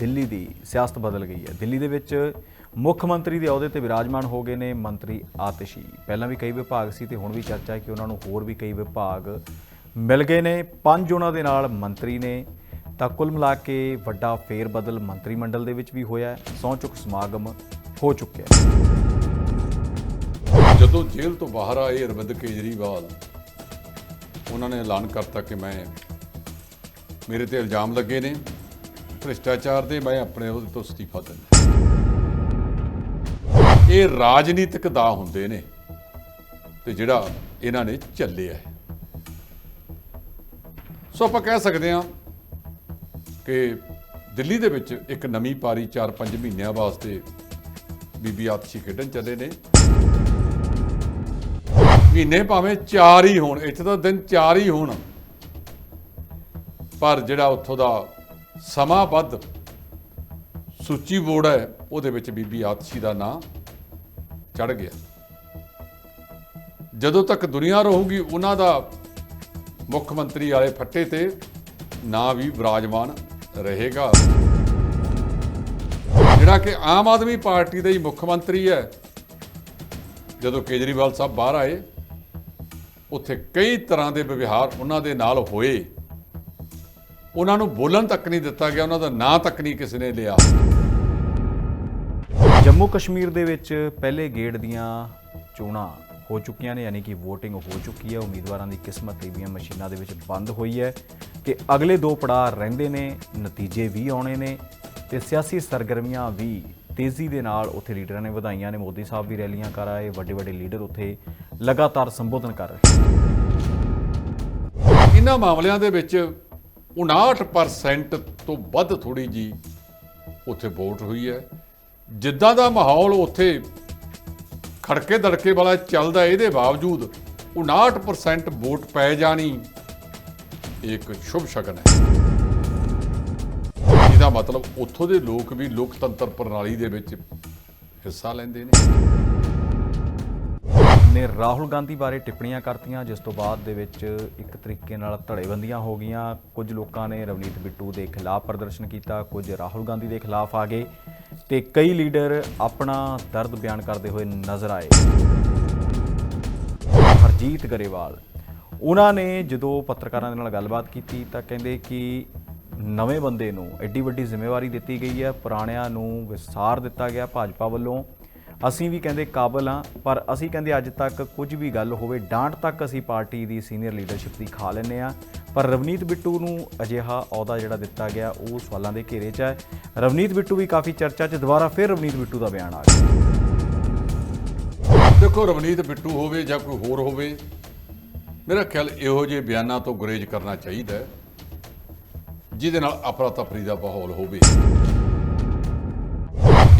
ਦਿੱਲੀ ਦੀ ਸਿਆਸਤ ਬਦਲ ਗਈ ਹੈ। ਦਿੱਲੀ ਦੇ ਵਿੱਚ ਮੁੱਖ ਮੰਤਰੀ ਦੇ ਅਹੁਦੇ ਤੇ ਵਿਰਾਜਮਾਨ ਹੋ ਗਏ ਨੇ ਮੰਤਰੀ ਆਤਿਸ਼ੀ। ਪਹਿਲਾਂ ਵੀ ਕਈ ਵਿਭਾਗ ਸੀ ਤੇ ਹੁਣ ਵੀ ਚਰਚਾ ਹੈ ਕਿ ਉਹਨਾਂ ਨੂੰ ਹੋਰ ਵੀ ਕਈ ਵਿਭਾਗ ਮਿਲ ਗਏ ਨੇ। ਪੰਜ ਉਹਨਾਂ ਦੇ ਨਾਲ ਮੰਤਰੀ ਨੇ। ਤਾਂ ਕੁੱਲ ਮਿਲਾ ਕੇ ਵੱਡਾ ਫੇਰ ਬਦਲ ਮੰਤਰੀ ਮੰਡਲ ਦੇ ਵਿੱਚ ਵੀ ਹੋਇਆ ਹੈ। ਸਹੁੰ ਚੁੱਕ ਸਮਾਗਮ ਹੋ ਚੁੱਕਿਆ ਹੈ। ਜਦੋਂ ਜੇਲ੍ਹ ਤੋਂ ਬਾਹਰ ਆਏ ਅਰਵਿੰਦ ਕੇਜਰੀਵਾਲ, ਉਹਨਾਂ ਨੇ ਐਲਾਨ ਕਰਤਾ ਕਿ ਮੈਂ, ਮੇਰੇ ਤੇ ਇਲਜ਼ਾਮ ਲੱਗੇ ਨੇ। ਭ੍ਰਿਸ਼ਟਾਚਾਰ ਦੇ ਮੈਂ ਆਪਣੇ ਉਹਦੇ ਤੋਂ ਅਸਤੀਫਾ ਦਿੰਦਾ। ਇਹ ਰਾਜਨੀਤਿਕ ਦਾ ਹੁੰਦੇ ਨੇ ਤੇ ਜਿਹੜਾ ਇਹਨਾਂ ਨੇ ਚੱਲਿਆ ਹੈ। ਸੋ ਆਪਾਂ ਕਹਿ ਸਕਦੇ ਹਾਂ ਕਿ ਦਿੱਲੀ ਦੇ ਵਿੱਚ ਇੱਕ ਨਵੀਂ ਪਾਰੀ 4-5 ਮਹੀਨਿਆਂ ਵਾਸਤੇ ਬੀਬੀ ਆਤਸ਼ੀ ਖੇਡਣ ਚੱਲੇ ਨੇ। ਮਹੀਨੇ ਭਾਵੇਂ 4 ਹੀ ਹੋਣ, ਇੱਥੇ ਤਾਂ ਦਿਨ 4 ਹੀ ਹੋਣ। ਪਰ ਜਿਹੜਾ ਉੱਥੋਂ ਦਾ ਸਮਾਂਬੱਧ ਸੂਚੀ ਬੋਰਡ ਹੈ, ਉਹਦੇ ਵਿੱਚ ਬੀਬੀ ਆਤਸ਼ੀ ਦਾ ਨਾਂ ਚੜ ਗਿਆ। ਜਦੋਂ ਤੱਕ ਦੁਨੀਆ ਰਹੂਗੀ, ਉਹਨਾਂ ਦਾ ਮੁੱਖ ਮੰਤਰੀ ਵਾਲੇ ਫੱਟੇ ਤੇ ਨਾਂ ਵੀ ਵਿਰਾਜਮਾਨ ਰਹੇਗਾ। ਜਿਹੜਾ ਕਿ ਆਮ ਆਦਮੀ ਪਾਰਟੀ ਦਾ ਹੀ ਮੁੱਖ ਮੰਤਰੀ ਹੈ, ਜਦੋਂ ਕੇਜਰੀਵਾਲ ਸਾਹਿਬ ਬਾਹਰ ਆਏ, ਉੱਥੇ ਕਈ ਤਰ੍ਹਾਂ ਦੇ ਵਿਵਹਾਰ ਉਹਨਾਂ ਦੇ ਨਾਲ ਹੋਏ। ਉਹਨਾਂ ਨੂੰ ਬੋਲਣ ਤੱਕ ਨਹੀਂ ਦਿੱਤਾ ਗਿਆ ਉਹਨਾਂ ਦਾ ਨਾਂ ਤੱਕ ਨਹੀਂ ਕਿਸੇ ਨੇ ਲਿਆ। ਜੰਮੂ ਕਸ਼ਮੀਰ ਦੇ ਵਿੱਚ ਪਹਿਲੇ ਗੇੜ ਦੀਆਂ ਚੋਣਾਂ ਹੋ ਚੁੱਕੀਆਂ ਨੇ ਯਾਨੀ ਕਿ VOTING ਹੋ ਚੁੱਕੀ ਹੈ। ਉਮੀਦਵਾਰਾਂ ਦੀ ਕਿਸਮਤ ਈਵੀਐਮ ਮਸ਼ੀਨਾਂ ਦੇ ਵਿੱਚ ਬੰਦ ਹੋਈ ਹੈ ਕਿ ਅਗਲੇ ਦੋ ਪੜਾਅ ਰਹਿੰਦੇ ਨੇ ਨਤੀਜੇ ਵੀ ਆਉਣੇ ਨੇ ਤੇ ਸਿਆਸੀ ਸਰਗਰਮੀਆਂ ਵੀ ਤੇਜ਼ੀ ਦੇ ਨਾਲ ਉੱਥੇ ਲੀਡਰਾਂ ਨੇ ਵਧਾਈਆਂ ਨੇ। ਮੋਦੀ ਸਾਹਿਬ ਵੀ ਰੈਲੀਆਂ ਕਰ ਆਏ ਵੱਡੇ ਵੱਡੇ ਲੀਡਰ ਉੱਥੇ ਲਗਾਤਾਰ ਸੰਬੋਧਨ ਕਰ ਰਹੇ ਇਹਨਾਂ ਮਾਮਲਿਆਂ ਦੇ ਵਿੱਚ 59% ਤੋਂ ਵੱਧ ਥੋੜੀ ਜੀ ਉੱਥੇ ਵੋਟ ਹੋਈ ਹੈ। ਜਿੱਦਾਂ ਦਾ ਮਾਹੌਲ ਉੱਥੇ ਖੜਕੇ ਦੜਕੇ ਵਾਲਾ ਚੱਲਦਾ ਇਹਦੇ ਬਾਵਜੂਦ 59% ਵੋਟ ਪੈ ਜਾਣੀ ਇਹ ਇੱਕ ਸ਼ੁਭ ਸ਼ਗਨ ਹੈ। ਇਹਦਾ ਮਤਲਬ ਉੱਥੋਂ ਦੇ ਲੋਕ ਵੀ ਲੋਕਤੰਤਰ ਪ੍ਰਣਾਲੀ ਦੇ ਵਿੱਚ ਹਿੱਸਾ ਲੈਂਦੇ ਨੇ। ਨੇ ਰਾਹੁਲ ਗਾਂਧੀ ਬਾਰੇ ਟਿੱਪਣੀਆਂ ਕਰਤੀਆਂ, ਜਿਸ ਤੋਂ ਬਾਅਦ ਦੇ ਵਿੱਚ ਇੱਕ ਤਰੀਕੇ ਨਾਲ ਧੜੇਬੰਦੀਆਂ ਹੋ ਗਈਆਂ। ਕੁਝ ਲੋਕਾਂ ਨੇ ਰਵਨੀਤ ਬਿੱਟੂ ਦੇ ਖਿਲਾਫ ਪ੍ਰਦਰਸ਼ਨ ਕੀਤਾ, ਕੁਝ ਰਾਹੁਲ ਗਾਂਧੀ ਦੇ ਖਿਲਾਫ ਆ ਗਏ ਤੇ ਕਈ ਲੀਡਰ ਆਪਣਾ ਦਰਦ ਬਿਆਨ ਕਰਦੇ ਹੋਏ ਨਜ਼ਰ ਆਏ। ਹਰਜੀਤ ਗਰੇਵਾਲ, ਉਹਨਾਂ ਨੇ ਜਦੋਂ ਪੱਤਰਕਾਰਾਂ ਦੇ ਨਾਲ ਗੱਲਬਾਤ ਕੀਤੀ ਤਾਂ ਕਹਿੰਦੇ ਕਿ ਨਵੇਂ ਬੰਦੇ ਨੂੰ ਐਡੀ ਵੱਡੀ ਜ਼ਿੰਮੇਵਾਰੀ ਦਿੱਤੀ ਗਈ ਹੈ, ਪੁਰਾਣਿਆਂ ਨੂੰ ਵਿਸਾਰ ਦਿੱਤਾ ਗਿਆ ਭਾਜਪਾ ਵੱਲੋਂ। ਅਸੀਂ ਵੀ ਕਹਿੰਦੇ ਕਾਬਲ ਹਾਂ, ਪਰ ਅਸੀਂ ਕਹਿੰਦੇ ਅੱਜ ਤੱਕ ਕੁਝ ਵੀ ਗੱਲ ਹੋਵੇ, ਡਾਂਟ ਤੱਕ ਅਸੀਂ ਪਾਰਟੀ ਦੀ ਸੀਨੀਅਰ ਲੀਡਰਸ਼ਿਪ ਦੀ ਖਾ ਲੈਂਦੇ ਆ ਪਰ ਰਵਨੀਤ ਬਿੱਟੂ ਨੂੰ ਅਜਿਹਾ ਅਹੁਦਾ ਜਿਹੜਾ ਦਿੱਤਾ ਗਿਆ, ਉਹ ਸਵਾਲਾਂ ਦੇ ਘੇਰੇ 'ਚ ਹੈ। ਰਵਨੀਤ ਬਿੱਟੂ ਵੀ ਕਾਫੀ ਚਰਚਾ 'ਚ, ਦੁਬਾਰਾ ਫਿਰ ਰਵਨੀਤ ਬਿੱਟੂ ਦਾ ਬਿਆਨ ਆ ਗਿਆ। ਦੇਖੋ, ਰਵਨੀਤ ਬਿੱਟੂ ਹੋਵੇ ਜਾਂ ਕੋਈ ਹੋਰ ਹੋਵੇ, ਮੇਰਾ ਖਿਆਲ ਇਹੋ ਜਿਹੇ ਬਿਆਨਾਂ ਤੋਂ ਗੁਰੇਜ਼ ਕਰਨਾ ਚਾਹੀਦਾ ਜਿਹਦੇ ਨਾਲ ਅਫਰਾ ਤਫਰੀ ਦਾ ਮਾਹੌਲ ਹੋਵੇ।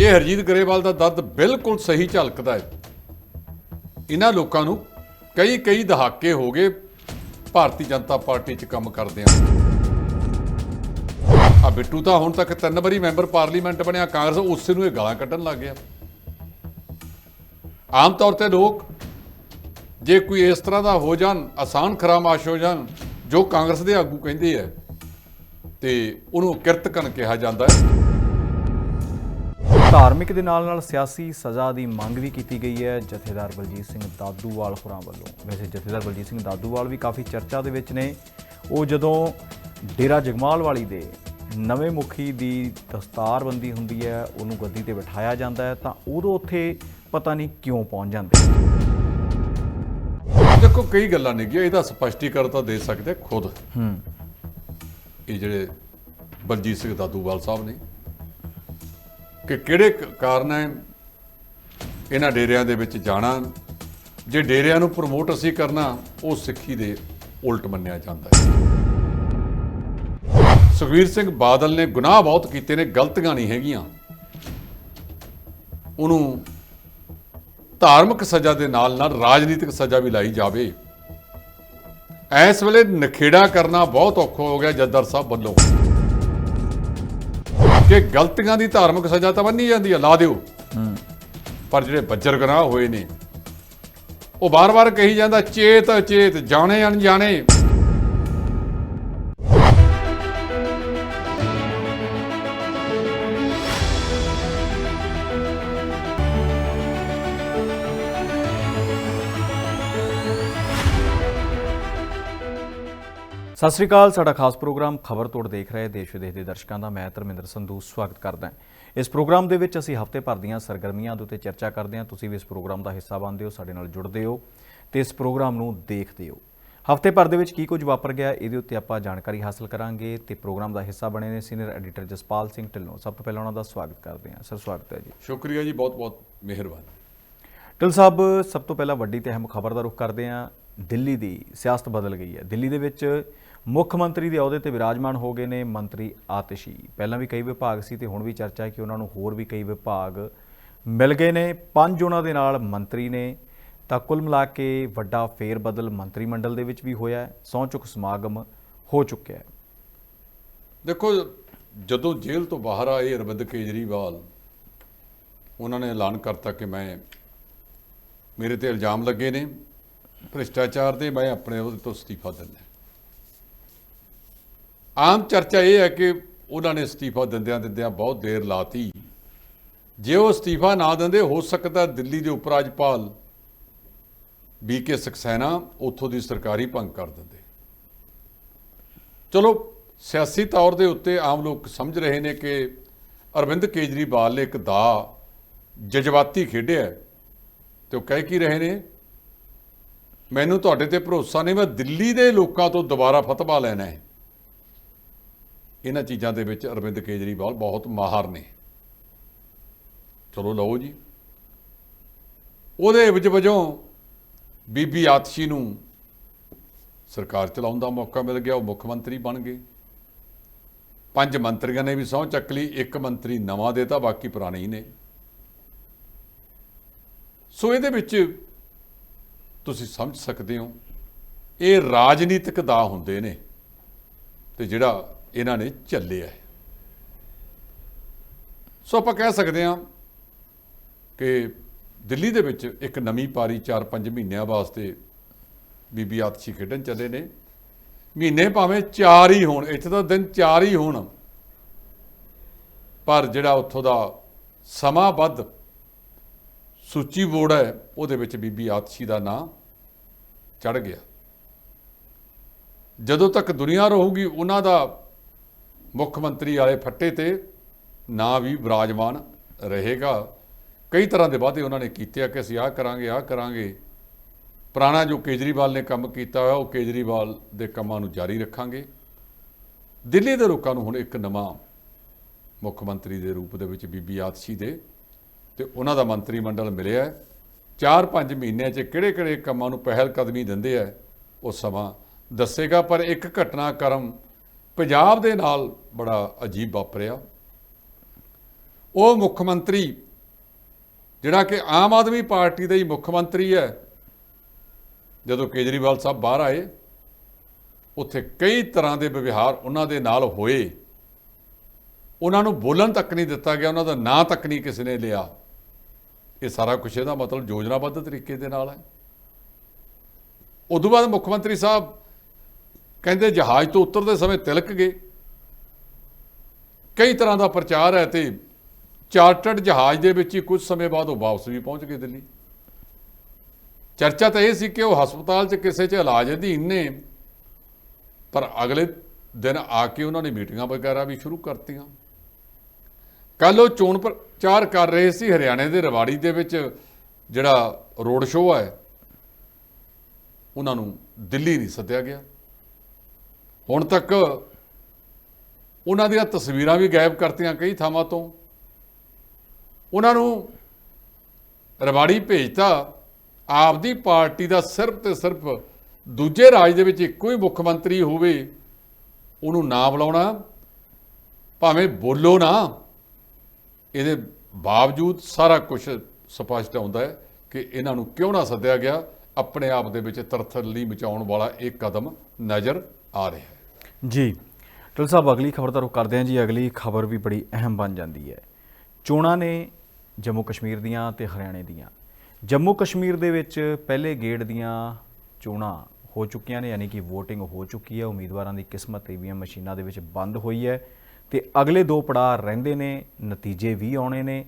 ਇਹ ਹਰਜੀਤ ਗਰੇਵਾਲ ਦਾ ਦਰਦ ਬਿਲਕੁਲ ਸਹੀ ਝਲਕਦਾ ਹੈ। ਇਹਨਾਂ ਲੋਕਾਂ ਨੂੰ ਕਈ ਕਈ ਦਹਾਕੇ ਹੋ ਗਏ ਭਾਰਤੀ ਜਨਤਾ ਪਾਰਟੀ 'ਚ ਕੰਮ ਕਰਦਿਆਂ। ਆ ਬਿੱਟੂ ਤਾਂ ਹੁਣ ਤੱਕ ਤਿੰਨ ਵਾਰੀ ਮੈਂਬਰ ਪਾਰਲੀਮੈਂਟ ਬਣਿਆ, ਕਾਂਗਰਸ ਉਸੇ ਨੂੰ ਇਹ ਗਾਲਾਂ ਕੱਢਣ ਲੱਗ ਗਿਆ। ਆਮ ਤੌਰ ਤੇ ਲੋਕ ਜੇ ਕੋਈ ਇਸ ਤਰ੍ਹਾਂ ਦਾ ਹੋ ਜਾਣ, ਆਸਾਨ ਖਰਾਮਾਸ਼ ਹੋ ਜਾਣ, ਜੋ ਕਾਂਗਰਸ ਦੇ ਆਗੂ ਕਹਿੰਦੇ ਆ, ਤੇ ਉਹਨੂੰ ਕਿਰਤਕਨ ਕਿਹਾ ਜਾਂਦਾ ਹੈ। ਧਾਰਮਿਕ ਦੇ ਨਾਲ ਨਾਲ ਸਿਆਸੀ ਸਜ਼ਾ ਦੀ ਮੰਗ ਵੀ ਕੀਤੀ ਗਈ ਹੈ ਜਥੇਦਾਰ ਬਲਜੀਤ ਸਿੰਘ ਦਾਦੂਵਾਲ ਹੋਰਾਂ ਵੱਲੋਂ। ਵੈਸੇ ਜਥੇਦਾਰ ਬਲਜੀਤ ਸਿੰਘ ਦਾਦੂਵਾਲ ਵੀ ਕਾਫੀ ਚਰਚਾ ਦੇ ਵਿੱਚ ਨੇ। ਉਹ ਜਦੋਂ ਡੇਰਾ ਜਗਮਾਲ ਵਾਲੀ ਦੇ ਨਵੇਂ ਮੁਖੀ ਦੀ ਦਸਤਾਰਬੰਦੀ ਹੁੰਦੀ ਹੈ ਉਹਨੂੰ ਗੱਦੀ ਤੇ ਬਿਠਾਇਆ ਜਾਂਦਾ ਹੈ ਤਾਂ ਉਦੋਂ ਉੱਥੇ ਪਤਾ ਨਹੀਂ ਕਿਉਂ ਪਹੁੰਚ ਜਾਂਦੇ ਦੇਖੋ ਕਈ ਗੱਲਾਂ ਨੇ ਗਿਆ ਇਹਦਾ ਸਪਸ਼ਟੀਕਰਨ ਤਾਂ ਦੇ ਸਕਦੇ ਖੁਦ। ਹੂੰ। ਇਹ ਜਿਹੜੇ ਬਲਜੀਤ ਸਿੰਘ ਦਾਦੂਵਾਲ ਸਾਹਿਬ ਨੇ ਕਿ ਕਿਹੜੇ ਕਾਰਨ ਹੈ ਇਹਨਾਂ ਡੇਰਿਆਂ ਦੇ ਵਿੱਚ ਜਾਣਾ? ਜੇ ਡੇਰਿਆਂ ਨੂੰ ਪ੍ਰਮੋਟ ਅਸੀਂ ਕਰਨਾ, ਉਹ ਸਿੱਖੀ ਦੇ ਉਲਟ ਮੰਨਿਆ ਜਾਂਦਾ ਹੈ। ਸੁਖਵੀਰ ਸਿੰਘ ਬਾਦਲ ਨੇ ਗੁਨਾਹ ਬਹੁਤ ਕੀਤੇ ਨੇ, ਗਲਤੀਆਂ ਨਹੀਂ ਹੈਗੀਆਂ। ਉਹਨੂੰ ਧਾਰਮਿਕ ਸਜ਼ਾ ਦੇ ਨਾਲ ਨਾਲ ਰਾਜਨੀਤਿਕ ਸਜ਼ਾ ਵੀ ਲਾਈ ਜਾਵੇ। ਇਸ ਵੇਲੇ ਨਖੇੜਾ ਕਰਨਾ ਬਹੁਤ ਔਖਾ ਹੋ ਗਿਆ ਜੱਦਰ ਸਾਹਿਬ ਵੱਲੋਂ। ਕਿ ਗਲਤੀਆਂ ਦੀ ਧਾਰਮਿਕ ਸਜ਼ਾ ਤਾਂ ਬੰਨੀ ਜਾਂਦੀ ਹੈ ਲਾ ਦਿਓ। ਪਰ ਜਿਹੜੇ ਬੱਜਰ ਗੁਨਾਹ ਹੋਏ ਨੇ ਉਹ ਬਾਰ-ਬਾਰ ਕਹੀ ਜਾਂਦਾ ਚੇਤ ਚੇਤ ਜਾਣੇ ਅਣਜਾਣੇ ਸਤਿ ਸ੍ਰੀ ਅਕਾਲ ਸਾਡਾ ਖਾਸ ਪ੍ਰੋਗਰਾਮ ਖਬਰ ਤੋੜ ਦੇਖ ਰਹੇ ਦੇਸ਼ ਵਿਦੇਸ਼ ਦੇ ਦਰਸ਼ਕਾਂ ਦਾ। ਮੈਂ ਧਰਮਿੰਦਰ ਸੰਧੂ ਸਵਾਗਤ ਕਰਦਾ ਹਾਂ। ਇਸ ਪ੍ਰੋਗਰਾਮ ਦੇ ਵਿੱਚ ਅਸੀਂ ਹਫ਼ਤੇ ਭਰ ਦੀਆਂ ਸਰਗਰਮੀਆਂ ਦੇ ਉੱਤੇ ਚਰਚਾ ਕਰਦੇ ਹਾਂ। ਤੁਸੀਂ ਵੀ ਇਸ ਪ੍ਰੋਗਰਾਮ ਦਾ ਹਿੱਸਾ ਬਣਦੇ ਹੋ ਸਾਡੇ ਨਾਲ ਜੁੜਦੇ ਹੋ ਤੇ ਇਸ ਪ੍ਰੋਗਰਾਮ ਨੂੰ ਦੇਖਦੇ ਹੋ। ਹਫ਼ਤੇ ਭਰ ਦੇ ਵਿੱਚ ਕੀ ਕੁਝ ਵਾਪਰ ਗਿਆ ਇਹਦੇ ਉੱਤੇ ਆਪਾਂ ਜਾਣਕਾਰੀ ਹਾਸਲ ਕਰਾਂਗੇ ਤੇ ਪ੍ਰੋਗਰਾਮ ਦਾ ਹਿੱਸਾ ਬਣੇ ਨੇ ਸੀਨੀਅਰ ਐਡੀਟਰ ਜਸਪਾਲ ਸਿੰਘ ਢਿੱਲੋਂ। ਸਭ ਤੋਂ ਪਹਿਲਾਂ ਉਹਨਾਂ ਦਾ ਸਵਾਗਤ ਕਰਦੇ ਹਾਂ। ਸਰ ਸਵਾਗਤ ਹੈ ਜੀ। ਸ਼ੁਕਰੀਆ ਜੀ ਬਹੁਤ ਬਹੁਤ ਮਿਹਰਬਾਨੀ। ਢਿੱਲ ਸਾਹਿਬ ਸਭ ਤੋਂ ਪਹਿਲਾਂ ਵੱਡੀ ਤੇ ਅਹਿਮ ਖਬਰ ਦਾ ਰੁਖ ਕਰਦੇ ਹਾਂ। ਦਿੱਲੀ ਦੀ ਸਿਆਸਤ ਬਦਲ ਗਈ ਹੈ। ਦਿੱਲੀ ਦੇ ਵਿੱਚ ਮੁੱਖ ਮੰਤਰੀ ਦੇ ਅਹੁਦੇ ਤੇ ਵਿਰਾਜਮਾਨ ਹੋ ਗਏ ਨੇ ਮੰਤਰੀ ਆਤਿਸ਼ੀ। ਪਹਿਲਾਂ ਵੀ ਕਈ ਵਿਭਾਗ ਸੀ ਤੇ ਹੁਣ ਵੀ ਚਰਚਾ ਹੈ ਕਿ ਉਹਨਾਂ ਨੂੰ ਹੋਰ ਵੀ ਕਈ ਵਿਭਾਗ ਮਿਲ ਗਏ ਨੇ। ਪੰਜ ਉਹਨਾਂ ਦੇ ਨਾਲ ਮੰਤਰੀ ਨੇ। ਤਾਂ ਕੁੱਲ ਮਿਲਾ ਕੇ ਵੱਡਾ ਫੇਰ ਬਦਲ ਮੰਤਰੀ ਮੰਡਲ ਦੇ ਵਿੱਚ ਵੀ ਹੋਇਆ ਹੈ। ਸਹੁੰ ਚੁੱਕ ਸਮਾਗਮ ਹੋ ਚੁੱਕਿਆ ਹੈ। ਦੇਖੋ, ਜਦੋਂ ਜੇਲ੍ਹ ਤੋਂ ਬਾਹਰ ਆਏ ਅਰਵਿੰਦ ਕੇਜਰੀਵਾਲ, ਉਹਨਾਂ ਨੇ ਐਲਾਨ ਕਰਤਾ ਕਿ ਮੈਂ ਮੇਰੇ ਤੇ ਇਲਜ਼ਾਮ ਲੱਗੇ ਨੇ, ਭ੍ਰਿਸ਼ਟਾਚਾਰ ਦੇ ਮੈਂ ਆਪਣੇ ਉਹਦੇ ਤੋਂ ਅਸਤੀਫਾ ਦਿੰਦਾ। ਆਮ ਚਰਚਾ ਇਹ ਹੈ ਕਿ ਉਹਨਾਂ ਨੇ ਅਸਤੀਫਾ ਦਿੰਦਿਆਂ ਦਿੰਦਿਆਂ ਬਹੁਤ ਦੇਰ ਲਾਤੀ। ਜੇ ਉਹ ਅਸਤੀਫਾ ਨਾ ਦਿੰਦੇ, ਹੋ ਸਕਦਾ ਦਿੱਲੀ ਦੇ ਉਪ ਰਾਜਪਾਲ ਬੀ ਕੇ ਸਕਸੈਨਾ ਉੱਥੋਂ ਦੀ ਸਰਕਾਰੀ ਭੰਗ ਕਰ ਦਿੰਦੇ। ਚਲੋ, ਸਿਆਸੀ ਤੌਰ ਦੇ ਉੱਤੇ ਆਮ ਲੋਕ ਸਮਝ ਰਹੇ ਨੇ ਕਿ ਅਰਵਿੰਦ ਕੇਜਰੀਵਾਲ ਨੇ ਇੱਕ ਦਾ ਜਜ਼ਬਾਤੀ ਖੇਡਿਆ ਹੈ ਤੇ ਉਹ ਕਹਿ ਕੀ ਰਹੇ ਨੇ? ਮੈਨੂੰ ਤੁਹਾਡੇ ਤੇ ਭਰੋਸਾ ਨਹੀਂ, ਮੈਂ ਦਿੱਲੀ ਦੇ ਲੋਕਾਂ ਤੋਂ ਦੁਬਾਰਾ ਫਤਵਾ ਲੈਣਾ ਹੈ। ਇਹਨਾਂ ਚੀਜ਼ਾਂ ਦੇ ਵਿੱਚ ਅਰਵਿੰਦ ਕੇਜਰੀਵਾਲ ਬਹੁਤ ਮਾਹਰ ਨੇ। ਚਲੋ ਲਓ ਜੀ। ਉਹਦੇ ਵਿੱਚ ਵਜੋਂ ਬੀਬੀ ਆਤਸ਼ੀ ਨੂੰ ਸਰਕਾਰ ਚਲਾਉਣ ਦਾ ਮੌਕਾ ਮਿਲ ਗਿਆ, ਉਹ ਮੁੱਖ ਮੰਤਰੀ ਬਣ ਗਏ। ਪੰਜ ਮੰਤਰੀਆਂ ਨੇ ਵੀ ਸਹੁੰ ਚੱਕ ਲਈ, ਇੱਕ ਮੰਤਰੀ ਨਵਾਂ ਦੇਤਾ, ਬਾਕੀ ਪੁਰਾਣੇ ਹੀ ਨੇ। ਸੋ ਇਹਦੇ ਵਿੱਚ ਤੁਸੀਂ ਸਮਝ ਸਕਦੇ ਹੋ, ਇਹ ਰਾਜਨੀਤਿਕ ਦਾ ਹੁੰਦੇ ਨੇ ਤੇ ਜਿਹੜਾ ਇਹਨਾਂ ਨੇ ਚੱਲਿਆ ਹੈ ਸੋ ਆਪਾਂ ਕਹਿ ਸਕਦੇ ਹਾਂ ਕਿ ਦਿੱਲੀ ਦੇ ਵਿੱਚ ਇੱਕ ਨਵੀਂ ਪਾਰੀ 4-5 ਮਹੀਨਿਆਂ ਵਾਸਤੇ ਬੀਬੀ ਆਤਸ਼ੀ ਖੇਡਣ ਚੱਲੇ ਨੇ। ਮਹੀਨੇ ਭਾਵੇਂ 4 ਹੀ ਹੋਣ, ਇੱਥੇ ਤਾਂ ਦਿਨ 4 ਹੀ ਹੋਣ। ਪਰ ਜਿਹੜਾ ਉੱਥੋਂ ਦਾ ਸਮਾਂ ਵੱਧ ਸੂਚੀ ਬੋਰਡ ਹੈ ਉਹਦੇ ਵਿੱਚ ਬੀਬੀ ਆਤਸ਼ੀ ਦਾ ਨਾਂ ਚੜ ਗਿਆ। ਜਦੋਂ ਤੱਕ ਦੁਨੀਆ ਰਹੂਗੀ, ਉਹਨਾਂ ਦਾ ਮੁੱਖ ਮੰਤਰੀ ਵਾਲੇ ਫੱਟੇ ਤੇ ਨਾ ਵੀ ਵਿਰਾਜਮਾਨ ਰਹੇਗਾ। ਕਈ ਤਰ੍ਹਾਂ ਦੇ ਵਾਅਦੇ ਉਹਨਾਂ ਨੇ ਕੀਤੇ ਆ ਕਿ ਅਸੀਂ ਆਹ ਕਰਾਂਗੇ ਆਹ ਕਰਾਂਗੇ। ਪੁਰਾਣਾ ਜੋ ਕੇਜਰੀਵਾਲ ਨੇ ਕੰਮ ਕੀਤਾ ਹੋਇਆ, ਉਹ ਕੇਜਰੀਵਾਲ ਦੇ ਕੰਮਾਂ ਨੂੰ ਜਾਰੀ ਰੱਖਾਂਗੇ। ਦਿੱਲੀ ਦੇ ਲੋਕਾਂ ਨੂੰ ਹੁਣ ਇੱਕ ਨਵਾਂ ਮੁੱਖ ਮੰਤਰੀ ਦੇ ਰੂਪ ਦੇ ਵਿੱਚ ਬੀਬੀ ਆਤਸ਼ੀ ਦੇ ਤੇ ਉਹਨਾਂ ਦਾ ਮੰਤਰੀ ਮੰਡਲ ਮਿਲਿਆ 4-5 ਮਹੀਨਿਆਂ 'ਚ ਕਿਹੜੇ-ਕਿਹੜੇ ਕੰਮਾਂ ਨੂੰ ਪਹਿਲ ਕਦਮੀ ਦਿੰਦੇ ਆ, ਉਹ ਸਮਾਂ ਦੱਸੇਗਾ, ਪਰ ਇੱਕ ਘਟਨਾਕ੍ਰਮ ਪੰਜਾਬ ਦੇ ਨਾਲ ਬੜਾ ਅਜੀਬ ਵਾਪਰਿਆ। ਉਹ ਮੁੱਖ ਮੰਤਰੀ, ਜਿਹੜਾ ਕਿ ਆਮ ਆਦਮੀ ਪਾਰਟੀ ਦਾ ਹੀ ਮੁੱਖ ਮੰਤਰੀ ਹੈ, ਜਦੋਂ ਕੇਜਰੀਵਾਲ ਸਾਹਿਬ ਬਾਹਰ ਆਏ, ਉੱਥੇ ਕਈ ਤਰ੍ਹਾਂ ਦੇ ਵਿਵਹਾਰ ਉਹਨਾਂ ਦੇ ਨਾਲ ਹੋਏ। ਉਹਨਾਂ ਨੂੰ ਬੋਲਣ ਤੱਕ ਨਹੀਂ ਦਿੱਤਾ ਗਿਆ, ਉਹਨਾਂ ਦਾ ਨਾਂ ਤੱਕ ਨਹੀਂ ਕਿਸੇ ਨੇ ਲਿਆ। ਇਹ ਸਾਰਾ ਕੁਝ ਇਹਦਾ ਮਤਲਬ ਯੋਜਨਾਬੱਧ ਤਰੀਕੇ ਦੇ ਨਾਲ ਹੈ। ਉਦੋਂ ਬਾਅਦ ਮੁੱਖ ਮੰਤਰੀ ਸਾਹਿਬ ਕਹਿੰਦੇ ਜਹਾਜ਼ ਤੋਂ ਉਤਰਦੇ ਸਮੇਂ ਤਿਲਕ ਗਏ। ਕਈ ਤਰ੍ਹਾਂ ਦਾ ਪ੍ਰਚਾਰ ਹੈ ਤੇ ਚਾਰਟਰਡ ਜਹਾਜ਼ ਦੇ ਵਿੱਚ ਹੀ ਕੁਝ ਸਮੇਂ ਬਾਅਦ ਉਹ ਵਾਪਸ ਵੀ ਪਹੁੰਚ ਗਏ ਦਿੱਲੀ। ਚਰਚਾ ਤਾਂ ਇਹ ਸੀ ਕਿ ਉਹ ਹਸਪਤਾਲ 'ਚ ਕਿਸੇ 'ਚ ਇਲਾਜ ਅਧੀਨ ਨੇ ਪਰ ਅਗਲੇ ਦਿਨ ਆ ਕੇ ਉਹਨਾਂ ਨੇ ਮੀਟਿੰਗਾਂ ਵਗੈਰਾ ਵੀ ਸ਼ੁਰੂ ਕਰਤੀਆਂ। ਕੱਲ ਉਹ ਚੋਣ ਪ੍ਰਚਾਰ ਕਰ ਰਹੇ ਸੀ ਹਰਿਆਣੇ ਦੇ ਰਵਾੜੀ ਦੇ ਵਿੱਚ, ਜਿਹੜਾ ਰੋਡ ਸ਼ੋਅ ਹੈ, ਉਹਨਾਂ ਨੂੰ ਦਿੱਲੀ ਨਹੀਂ ਸੱਦਿਆ ਗਿਆ। ਹੁਣ ਤੱਕ ਉਹਨਾਂ ਦੀਆਂ ਤਸਵੀਰਾਂ ਵੀ ਗਾਇਬ ਕਰਤੀਆਂ ਕਈ ਥਾਵਾਂ ਤੋਂ। ਉਹਨਾਂ ਨੂੰ ਰਵਾੜੀ ਭੇਜਤਾ, ਆਪਦੀ ਪਾਰਟੀ ਦਾ ਸਿਰਫ ਤੇ ਸਿਰਫ ਦੂਜੇ ਰਾਜ ਦੇ ਵਿੱਚ ਇੱਕੋ ਹੀ ਮੁੱਖ ਮੰਤਰੀ ਹੋਵੇ, ਉਹਨੂੰ ਨਾ ਬੁਲਾਉਣਾ ਭਾਵੇਂ ਬੋਲੋ ਨਾ, ਇਹਦੇ ਬਾਵਜੂਦ ਸਾਰਾ ਕੁਝ ਸਪਸ਼ਟ ਆਉਂਦਾ ਹੈ ਕਿ ਇਹਨਾਂ ਨੂੰ ਕਿਉਂ ਨਾ ਸੱਦਿਆ ਗਿਆ, ਆਪਣੇ ਆਪ ਦੇ ਵਿੱਚ ਤਰਥੱਲੀ ਮਚਾਉਣ ਵਾਲਾ ਇਹ ਕਦਮ ਨਜ਼ਰ ਆ ਰਿਹਾ ਹੈ। ਜੀ ਟਲ ਸਾਹਿਬ, ਅਗਲੀ ਖਬਰ ਦਾ ਰੁਖ ਕਰਦੇ ਹਾਂ ਜੀ। ਅਗਲੀ ਖਬਰ ਵੀ ਬੜੀ ਅਹਿਮ ਬਣ ਜਾਂਦੀ ਹੈ। ਚੋਣਾਂ ਨੇ ਜੰਮੂ ਕਸ਼ਮੀਰ ਦੀਆਂ ਤੇ ਹਰਿਆਣੇ ਦੀਆਂ। ਜੰਮੂ ਕਸ਼ਮੀਰ ਦੇ ਵਿੱਚ ਪਹਿਲੇ ਗੇੜ ਦੀਆਂ ਚੋਣਾਂ ਹੋ ਚੁੱਕੀਆਂ ਨੇ, ਯਾਨੀ ਕਿ VOTING ਹੋ ਚੁੱਕੀ ਹੈ। ਉਮੀਦਵਾਰਾਂ ਦੀ ਕਿਸਮਤ ਈਵੀਐਮ ਮਸ਼ੀਨਾਂ ਦੇ ਵਿੱਚ ਬੰਦ ਹੋਈ ਹੈ। ਤੇ ਅਗਲੇ ਦੋ ਪੜਾਅ ਰਹਿੰਦੇ ਨੇ, ਨਤੀਜੇ ਵੀ ਆਉਣੇ ਨੇ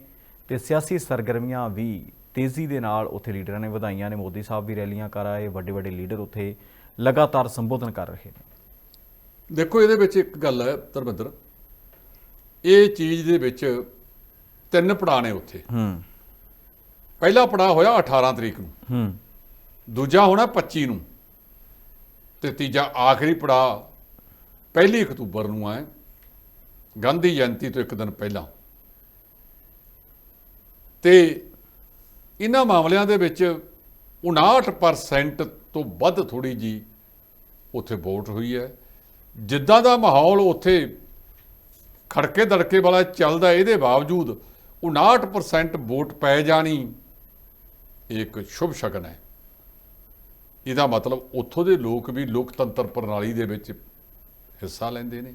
ਤੇ ਸਿਆਸੀ ਸਰਗਰਮੀਆਂ ਵੀ ਤੇਜ਼ੀ ਦੇ ਨਾਲ ਉੱਥੇ ਲੀਡਰਾਂ ਨੇ ਵਧਾਈਆਂ ਨੇ। ਮੋਦੀ ਸਾਹਿਬ ਵੀ ਰੈਲੀਆਂ ਕਰ ਆਏ ਵੱਡੇ ਵੱਡੇ ਲੀਡਰ ਉੱਥੇ ਲਗਾਤਾਰ ਸੰਬੋਧਨ ਕਰ ਰਹੇ ਨੇ। ਦੇਖੋ ਇਹਦੇ ਵਿੱਚ ਇੱਕ ਗੱਲ ਹੈ ਧਰਮਿੰਦਰ। ਇਹ ਚੀਜ਼ ਦੇ ਵਿੱਚ ਤਿੰਨ ਪੜਾਅ ਨੇ ਉੱਥੇ। ਹੂੰ। ਪਹਿਲਾ ਪੜਾਅ ਹੋਇਆ 18 ਤਰੀਕ ਨੂੰ। ਹੂੰ। ਦੂਜਾ ਹੋਣਾ 25 ਨੂੰ। ਤੇ ਤੀਜਾ ਆਖਰੀ ਪੜਾਅ ਪਹਿਲੀ ਅਕਤੂਬਰ ਨੂੰ ਹੈ ਗਾਂਧੀ ਜਯੰਤੀ ਤੋਂ ਇੱਕ ਦਿਨ ਪਹਿਲਾਂ। ਤੇ ਇਹਨਾਂ ਮਾਮਲਿਆਂ ਦੇ ਵਿੱਚ 59% ਤੋਂ ਵੱਧ ਥੋੜੀ ਜੀ ਉੱਥੇ ਵੋਟ ਹੋਈ ਹੈ। ਜਿੱਦਾਂ ਦਾ ਮਾਹੌਲ ਉੱਥੇ ਖੜਕੇ ਦੜਕੇ ਵਾਲਾ ਚੱਲਦਾ, ਇਹਦੇ ਬਾਵਜੂਦ 59% ਵੋਟ ਪੈ ਜਾਣੀ, ਇਹ ਇੱਕ ਸ਼ੁਭ ਸ਼ਗਨ ਹੈ। ਇਹਦਾ ਮਤਲਬ ਉੱਥੋਂ ਦੇ ਲੋਕ ਵੀ ਲੋਕਤੰਤਰ ਪ੍ਰਣਾਲੀ ਦੇ ਵਿੱਚ ਹਿੱਸਾ ਲੈਂਦੇ ਨੇ।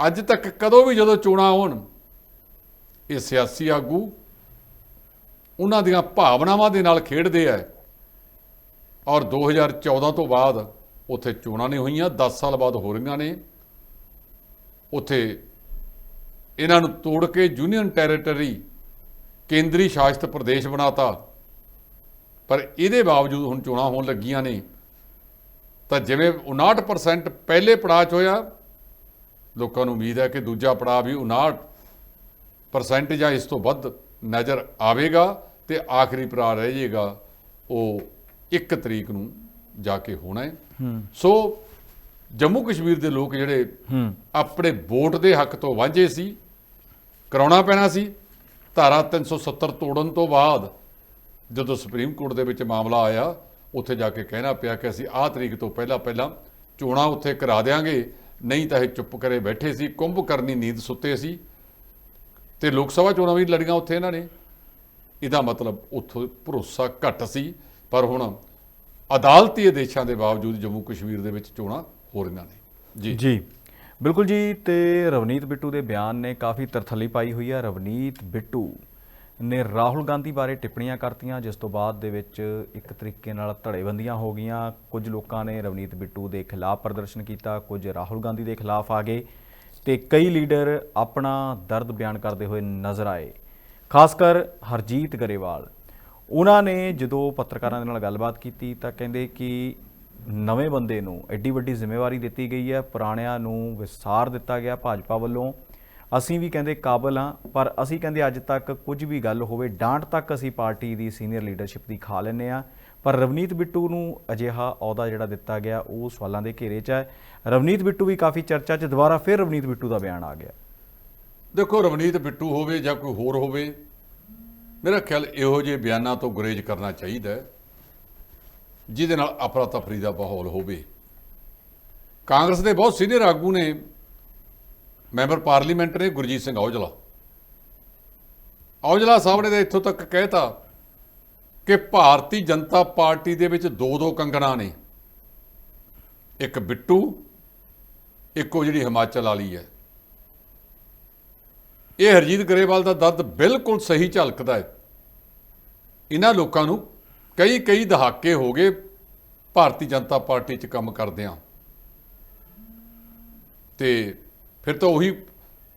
ਅੱਜ ਤੱਕ ਕਦੋਂ ਵੀ ਜਦੋਂ ਚੋਣਾਂ ਹੋਣ, ਇਹ ਸਿਆਸੀ ਆਗੂ ਉਹਨਾਂ ਦੀਆਂ ਭਾਵਨਾਵਾਂ ਦੇ ਨਾਲ ਖੇਡਦੇ ਆ। ਔਰ 2014 ਤੋਂ ਬਾਅਦ ਉੱਥੇ ਚੋਣਾਂ ਨਹੀਂ ਹੋਈਆਂ 10 ਸਾਲ ਬਾਅਦ ਹੋ ਰਹੀਆਂ ਨੇ। ਉੱਥੇ ਇਹਨਾਂ ਨੂੰ ਤੋੜ ਕੇ ਯੂਨੀਅਨ ਟੈਰੀਟਰੀ ਕੇਂਦਰੀ ਸ਼ਾਸਿਤ ਪ੍ਰਦੇਸ਼ ਬਣਾਤਾ। ਪਰ ਇਹਦੇ ਬਾਵਜੂਦ ਹੁਣ ਚੋਣਾਂ ਹੋਣ ਲੱਗੀਆਂ ਨੇ। ਤਾਂ ਜਿਵੇਂ 59% ਪਹਿਲੇ ਪੜਾਅ 'ਚ ਹੋਇਆ, ਲੋਕਾਂ ਨੂੰ ਉਮੀਦ ਹੈ ਕਿ ਦੂਜਾ ਪੜਾਅ ਵੀ 59% ਜਾਂ ਇਸ ਤੋਂ ਵੱਧ ਨਜ਼ਰ ਆਵੇਗਾ ਤੇ ਆਖਰੀ ਪੜਾਅ ਰਹਿ ਜਾਏਗਾ, ਉਹ 1 ਤਰੀਕ ਨੂੰ ਜਾ ਕੇ ਹੋਣਾ ਹੈ। ਸੋ ਜੰਮੂ ਕਸ਼ਮੀਰ ਦੇ ਲੋਕ ਜਿਹੜੇ ਆਪਣੇ ਵੋਟ ਦੇ ਹੱਕ ਤੋਂ ਵਾਂਝੇ ਸੀ ਕਰਾਉਣਾ ਪੈਣਾ ਸੀ ਧਾਰਾ 370 ਤੋੜਨ ਤੋਂ ਬਾਅਦ ਜਦੋਂ ਸੁਪਰੀਮ ਕੋਰਟ ਦੇ ਵਿੱਚ ਮਾਮਲਾ ਆਇਆ ਉੱਥੇ ਜਾ ਕੇ ਕਹਿਣਾ ਪਿਆ ਕਿ ਅਸੀਂ ਆਹ ਤਰੀਕ ਤੋਂ ਪਹਿਲਾਂ ਪਹਿਲਾਂ ਚੋਣਾਂ ਉੱਥੇ ਕਰਾ ਦੇਾਂਗੇ ਨਹੀਂ ਤਾਂ ਇਹ ਚੁੱਪ ਕਰੇ ਬੈਠੇ ਸੀ ਕੁੰਭ ਕਰਨੀ ਨੀਂਦ ਸੁੱਤੇ ਸੀ ਤੇ ਲੋਕ ਸਭਾ ਚੋਣਾਂ ਵੀ ਲੜੀਆਂ ਉੱਥੇ ਇਹਨਾਂ ਨੇ। ਇਹਦਾ ਮਤਲਬ ਉੱਥੋਂ ਭਰੋਸਾ ਘੱਟ ਸੀ ਪਰ ਹੁਣ ਅਦਾਲਤੀ ਆਦੇਸ਼ਾਂ ਦੇ ਬਾਵਜੂਦ ਜੰਮੂ ਕਸ਼ਮੀਰ ਦੇ ਵਿੱਚ ਚੋਣਾਂ ਹੋ ਰਹੀਆਂ ਨੇ। ਜੀ। ਜੀ। ਬਿਲਕੁਲ ਜੀ, ਤੇ ਰਵਨੀਤ ਬਿੱਟੂ ਦੇ ਬਿਆਨ ਨੇ ਕਾਫੀ ਤਰਥੱਲੀ ਪਾਈ ਹੋਈ ਹੈ। ਰਵਨੀਤ ਬਿੱਟੂ ਨੇ ਰਾਹੁਲ ਗਾਂਧੀ ਬਾਰੇ ਟਿੱਪਣੀਆਂ ਕਰਤੀਆਂ, ਜਿਸ ਤੋਂ ਬਾਅਦ ਦੇ ਵਿੱਚ ਇੱਕ ਤਰੀਕੇ ਨਾਲ ਧੜੇਬੰਦੀਆਂ ਹੋ ਗਈਆਂ। ਕੁਝ ਲੋਕਾਂ ਨੇ ਰਵਨੀਤ ਬਿੱਟੂ ਦੇ ਖਿਲਾਫ ਪ੍ਰਦਰਸ਼ਨ ਕੀਤਾ, ਕੁਝ ਰਾਹੁਲ ਗਾਂਧੀ ਦੇ ਖਿਲਾਫ ਆ ਗਏ, ਤੇ ਕਈ ਲੀਡਰ ਆਪਣਾ ਦਰਦ ਬਿਆਨ ਕਰਦੇ ਹੋਏ ਨਜ਼ਰ ਆਏ। ਖਾਸ ਕਰ ਹਰਜੀਤ ਗਰੇਵਾਲ। ਉਹਨਾਂ ਨੇ ਜਦੋਂ ਪੱਤਰਕਾਰਾਂ ਦੇ ਨਾਲ ਗੱਲਬਾਤ ਕੀਤੀ ਤਾਂ ਕਹਿੰਦੇ ਕਿ ਨਵੇਂ ਬੰਦੇ ਨੂੰ ਐਡੀ ਵੱਡੀ ਜ਼ਿੰਮੇਵਾਰੀ ਦਿੱਤੀ ਗਈ ਹੈ, ਪੁਰਾਣਿਆਂ ਨੂੰ ਵਿਸਾਰ ਦਿੱਤਾ ਗਿਆ ਭਾਜਪਾ ਵੱਲੋਂ। ਅਸੀਂ ਵੀ ਕਹਿੰਦੇ ਕਾਬਲ ਹਾਂ, ਪਰ ਅਸੀਂ ਕਹਿੰਦੇ ਅੱਜ ਤੱਕ ਕੁਝ ਵੀ ਗੱਲ ਹੋਵੇ, ਡਾਂਟ ਤੱਕ ਅਸੀਂ ਪਾਰਟੀ ਦੀ ਸੀਨੀਅਰ ਲੀਡਰਸ਼ਿਪ ਦੀ ਖਾ ਲੈਂਦੇ ਆ ਪਰ ਰਵਨੀਤ ਬਿੱਟੂ ਨੂੰ ਅਜਿਹਾ ਅਹੁਦਾ ਜਿਹੜਾ ਦਿੱਤਾ ਗਿਆ, ਉਹ ਸਵਾਲਾਂ ਦੇ ਘੇਰੇ 'ਚ ਹੈ। ਰਵਨੀਤ ਬਿੱਟੂ ਵੀ ਕਾਫੀ ਚਰਚਾ 'ਚ, ਦੁਬਾਰਾ ਫਿਰ ਰਵਨੀਤ ਬਿੱਟੂ ਦਾ ਬਿਆਨ ਆ ਗਿਆ। ਦੇਖੋ, ਰਵਨੀਤ ਬਿੱਟੂ ਹੋਵੇ ਜਾਂ ਕੋਈ ਹੋਰ ਹੋਵੇ ਮੇਰਾ ਖਿਆਲ ਇਹੋ ਜਿਹੇ ਬਿਆਨਾਂ ਤੋਂ ਗੁਰੇਜ਼ ਕਰਨਾ ਚਾਹੀਦਾ ਹੈ, ਜਿਹਦੇ ਨਾਲ ਅਫਰਾ ਤਫਰੀ ਦਾ ਮਾਹੌਲ ਹੋਵੇ। ਕਾਂਗਰਸ ਦੇ ਬਹੁਤ ਸੀਨੀਅਰ ਆਗੂ ਨੇ, ਮੈਂਬਰ ਪਾਰਲੀਮੈਂਟ ਨੇ ਗੁਰਜੀਤ ਸਿੰਘ ਔਜਲਾ। ਔਜਲਾ ਸਾਹਿਬ ਨੇ ਤਾਂ ਇੱਥੋਂ ਤੱਕ ਕਹਿਤਾ ਕਿ ਭਾਰਤੀ ਜਨਤਾ ਪਾਰਟੀ ਦੇ ਵਿੱਚ ਦੋ ਦੋ ਕੰਗਣਾ ਨੇ। ਇੱਕ ਬਿੱਟੂ, ਇੱਕ ਉਹ ਜਿਹੜੀ ਹਿਮਾਚਲ ਵਾਲੀ ਹੈ। ਇਹ ਹਰਜੀਤ ਗਰੇਵਾਲ ਦਾ ਦਰਦ ਬਿਲਕੁਲ ਸਹੀ ਝਲਕਦਾ ਹੈ। ਇਹਨਾਂ ਲੋਕਾਂ ਨੂੰ ਕਈ ਕਈ ਦਹਾਕੇ ਹੋ ਗਏ ਭਾਰਤੀ ਜਨਤਾ ਪਾਰਟੀ 'ਚ ਕੰਮ ਕਰਦਿਆਂ। ਤੇ ਫਿਰ ਤਾਂ ਉਹੀ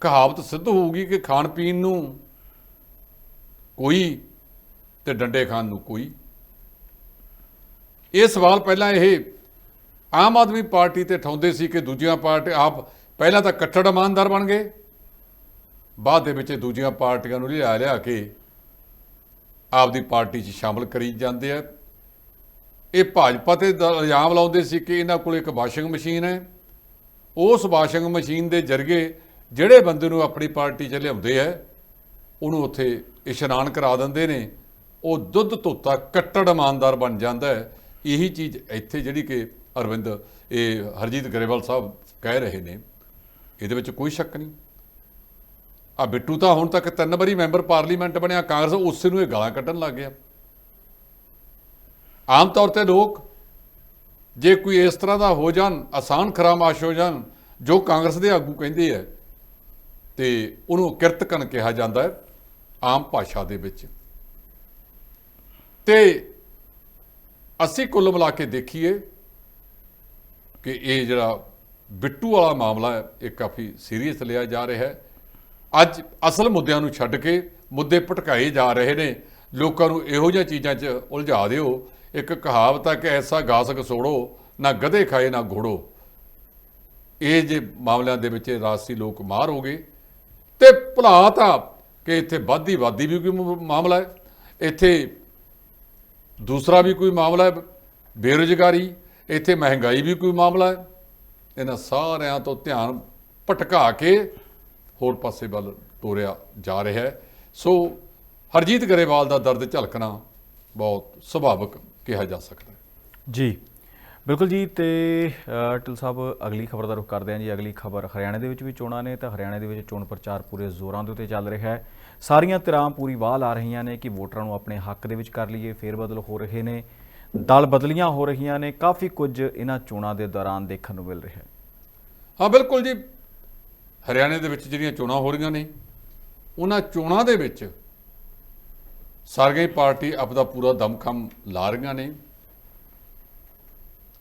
ਕਹਾਵਤ ਸਿੱਧ ਹੋਊਗੀ ਕਿ ਖਾਣ ਪੀਣ ਨੂੰ ਕੋਈ ਤੇ ਡੰਡੇ ਖਾਣ ਨੂੰ ਕੋਈ। ਇਹ ਸਵਾਲ ਪਹਿਲਾਂ ਇਹ ਆਮ ਆਦਮੀ ਪਾਰਟੀ ਤੇ ਠਾਉਂਦੇ ਸੀ ਕਿ ਦੂਜੀਆਂ ਪਾਰਟੀ ਆਪ ਪਹਿਲਾਂ ਤਾਂ ਕੱਟੜ ਇਮਾਨਦਾਰ ਬਣ ਗਏ। ਬਾਅਦ ਦੇ ਵਿੱਚ ਦੂਜੀਆਂ ਪਾਰਟੀਆਂ ਨੂੰ ਲਿਆ ਲਿਆ ਕੇ ਆਪਦੀ ਪਾਰਟੀ 'ਚ ਸ਼ਾਮਲ ਕਰੀ ਜਾਂਦੇ ਆ। ਇਹ ਭਾਜਪਾ ਤੇ ਦ- ਇਲਜ਼ਾਮ ਲਾਉਂਦੇ ਸੀ ਕਿ ਇਹਨਾਂ ਕੋਲ ਇੱਕ ਵਾਸ਼ਿੰਗ ਮਸ਼ੀਨ ਹੈ। ਉਸ ਵਾਸ਼ਿੰਗ ਮਸ਼ੀਨ ਦੇ ਜ਼ਰੀਏ ਜਿਹੜੇ ਬੰਦੇ ਨੂੰ ਆਪਣੀ ਪਾਰਟੀ 'ਚ ਲਿਆਉਂਦੇ ਆ, ਉਹਨੂੰ ਉੱਥੇ ਇਸ਼ਨਾਨ ਕਰਾ ਦਿੰਦੇ ਨੇ। ਉਹ ਦੁੱਧ ਧੋਤਾ, ਕੱਟੜ ਇਮਾਨਦਾਰ ਬਣ ਜਾਂਦਾ ਹੈ। ਇਹੀ ਚੀਜ਼ ਇੱਥੇ ਜਿਹੜੀ ਕਿ ਅਰਵਿੰਦ, ਇਹ ਹਰਜੀਤ ਗਰੇਵਾਲ ਸਾਹਿਬ ਕਹਿ ਰਹੇ ਨੇ। ਇਹਦੇ ਵਿੱਚ ਕੋਈ ਸ਼ੱਕ ਨਹੀਂ। ਆ ਬਿੱਟੂ ਤਾਂ ਹੁਣ ਤੱਕ ਤਿੰਨ ਵਾਰੀ ਮੈਂਬਰ ਪਾਰਲੀਮੈਂਟ ਬਣਿਆ, ਕਾਂਗਰਸ ਉਸੇ ਨੂੰ ਇਹ ਗਾਲਾਂ ਕੱਢਣ ਲੱਗ ਗਿਆ। ਆਮ ਤੌਰ ਤੇ ਲੋਕ ਜੇ ਕੋਈ ਇਸ ਤਰ੍ਹਾਂ ਦਾ ਹੋ ਜਾਣ, ਆਸਾਨ ਖਰਾਮਾਸ਼ ਹੋ ਜਾਣ, ਜੋ ਕਾਂਗਰਸ ਦੇ ਆਗੂ ਕਹਿੰਦੇ ਆ, ਤੇ ਉਹਨੂੰ ਕਿਰਤਕਨ ਕਿਹਾ ਜਾਂਦਾ ਹੈ ਆਮ ਭਾਸ਼ਾ ਦੇ ਵਿੱਚ। ਤੇ ਅਸੀਂ ਕੁੱਲ ਮਿਲਾ ਕੇ ਦੇਖੀਏ ਕਿ ਇਹ ਜਿਹੜਾ ਬਿੱਟੂ ਵਾਲਾ ਮਾਮਲਾ ਹੈ, ਇਹ ਕਾਫੀ ਸੀਰੀਅਸ ਲਿਆ ਜਾ ਰਿਹਾ ਹੈ। ਅੱਜ ਅਸਲ ਮੁੱਦਿਆਂ ਨੂੰ ਛੱਡ ਕੇ ਮੁੱਦੇ ਭਟਕਾਏ ਜਾ ਰਹੇ ਨੇ। ਲੋਕਾਂ ਨੂੰ ਇਹੋ ਜਿਹੀਆਂ ਚੀਜ਼ਾਂ 'ਚ ਉਲਝਾ ਦਿਓ। ਇੱਕ ਕਹਾਵਤ ਹੈ ਕਿ ਐਸਾ ਗਾਸਕ ਸੋੜੋ, ਨਾ ਗਧੇ ਖਾਏ, ਨਾ ਘੋੜੋ। ਇਹ ਜੇ ਮਾਮਲਿਆਂ ਦੇ ਵਿੱਚ ਇਹ ਰਾਜਸੀ ਲੋਕ ਮਾਰ ਹੋ ਗਏ ਤੇ ਭੁਲਾ ਤਾਂ ਕਿ ਇੱਥੇ ਵਾਦੀ ਵਾਦੀ ਵੀ ਕੋਈ ਮਾਮਲਾ ਹੈ। ਇੱਥੇ ਦੂਸਰਾ ਵੀ ਕੋਈ ਮਾਮਲਾ ਹੈ, ਬੇਰੁਜ਼ਗਾਰੀ। ਇੱਥੇ ਮਹਿੰਗਾਈ ਵੀ ਕੋਈ ਮਾਮਲਾ ਹੈ। ਇਹਨਾਂ ਸਾਰਿਆਂ ਤੋਂ ਧਿਆਨ ਭਟਕਾ ਕੇ ਹੋਰ ਪਾਸੇ ਵੱਲ ਤੋਰਿਆ ਜਾ ਰਿਹਾ ਹੈ। ਸੋ ਹਰਜੀਤ ਗਰੇਵਾਲ ਦਾ ਦਰਦ ਝਲਕਣਾ ਬਹੁਤ ਸੁਭਾਵਿਕ ਕਿਹਾ ਜਾ ਸਕਦਾ ਹੈ। ਜੀ ਬਿਲਕੁਲ ਜੀ ਤੇ ਟਿਲ ਸਾਹਿਬ ਅਗਲੀ ਖਬਰ ਦਾ ਰੁਖ ਕਰਦੇ ਹਾਂ ਜੀ। ਅਗਲੀ ਖਬਰ ਹਰਿਆਣਾ ਦੇ ਵਿੱਚ ਵੀ ਚੋਣਾਂ ਨੇ ਤਾਂ ਹਰਿਆਣਾ ਦੇ ਵਿੱਚ ਚੋਣ ਪ੍ਰਚਾਰ ਪੂਰੇ ਜ਼ੋਰਾਂ ਦੇ ਉੱਤੇ ਚੱਲ ਰਿਹਾ ਹੈ। ਸਾਰੀਆਂ ਧਿਰਾਂ ਪੂਰੀ ਵਾਹ ਲਾ ਰਹੀਆਂ ਨੇ ਕਿ ਵੋਟਰਾਂ ਨੂੰ ਆਪਣੇ ਹੱਕ ਦੇ ਵਿੱਚ ਕਰ ਲਈਏ ਫੇਰ ਬਦਲ ਹੋ ਰਹੇ ਨੇ। ਦਲ ਬਦਲੀਆਂ ਹੋ ਰਹੀਆਂ ਨੇ ਕਾਫੀ ਕੁਝ ਇਹਨਾਂ ਚੋਣਾਂ ਦੇ ਦੌਰਾਨ ਦੇਖਣ ਨੂੰ ਮਿਲ ਰਿਹਾ ਹੈ। ਹਾਂ ਬਿਲਕੁਲ ਜੀ ਹਰਿਆਣੇ ਦੇ ਵਿੱਚ ਜਿਹੜੀਆਂ ਚੋਣਾਂ ਹੋ ਰਹੀਆਂ ਨੇ, ਉਹਨਾਂ ਚੋਣਾਂ ਦੇ ਵਿੱਚ ਸਾਰੀਆਂ ਪਾਰਟੀ ਆਪਦਾ ਪੂਰਾ ਦਮਖਮ ਲਾ ਰਹੀਆਂ ਨੇ।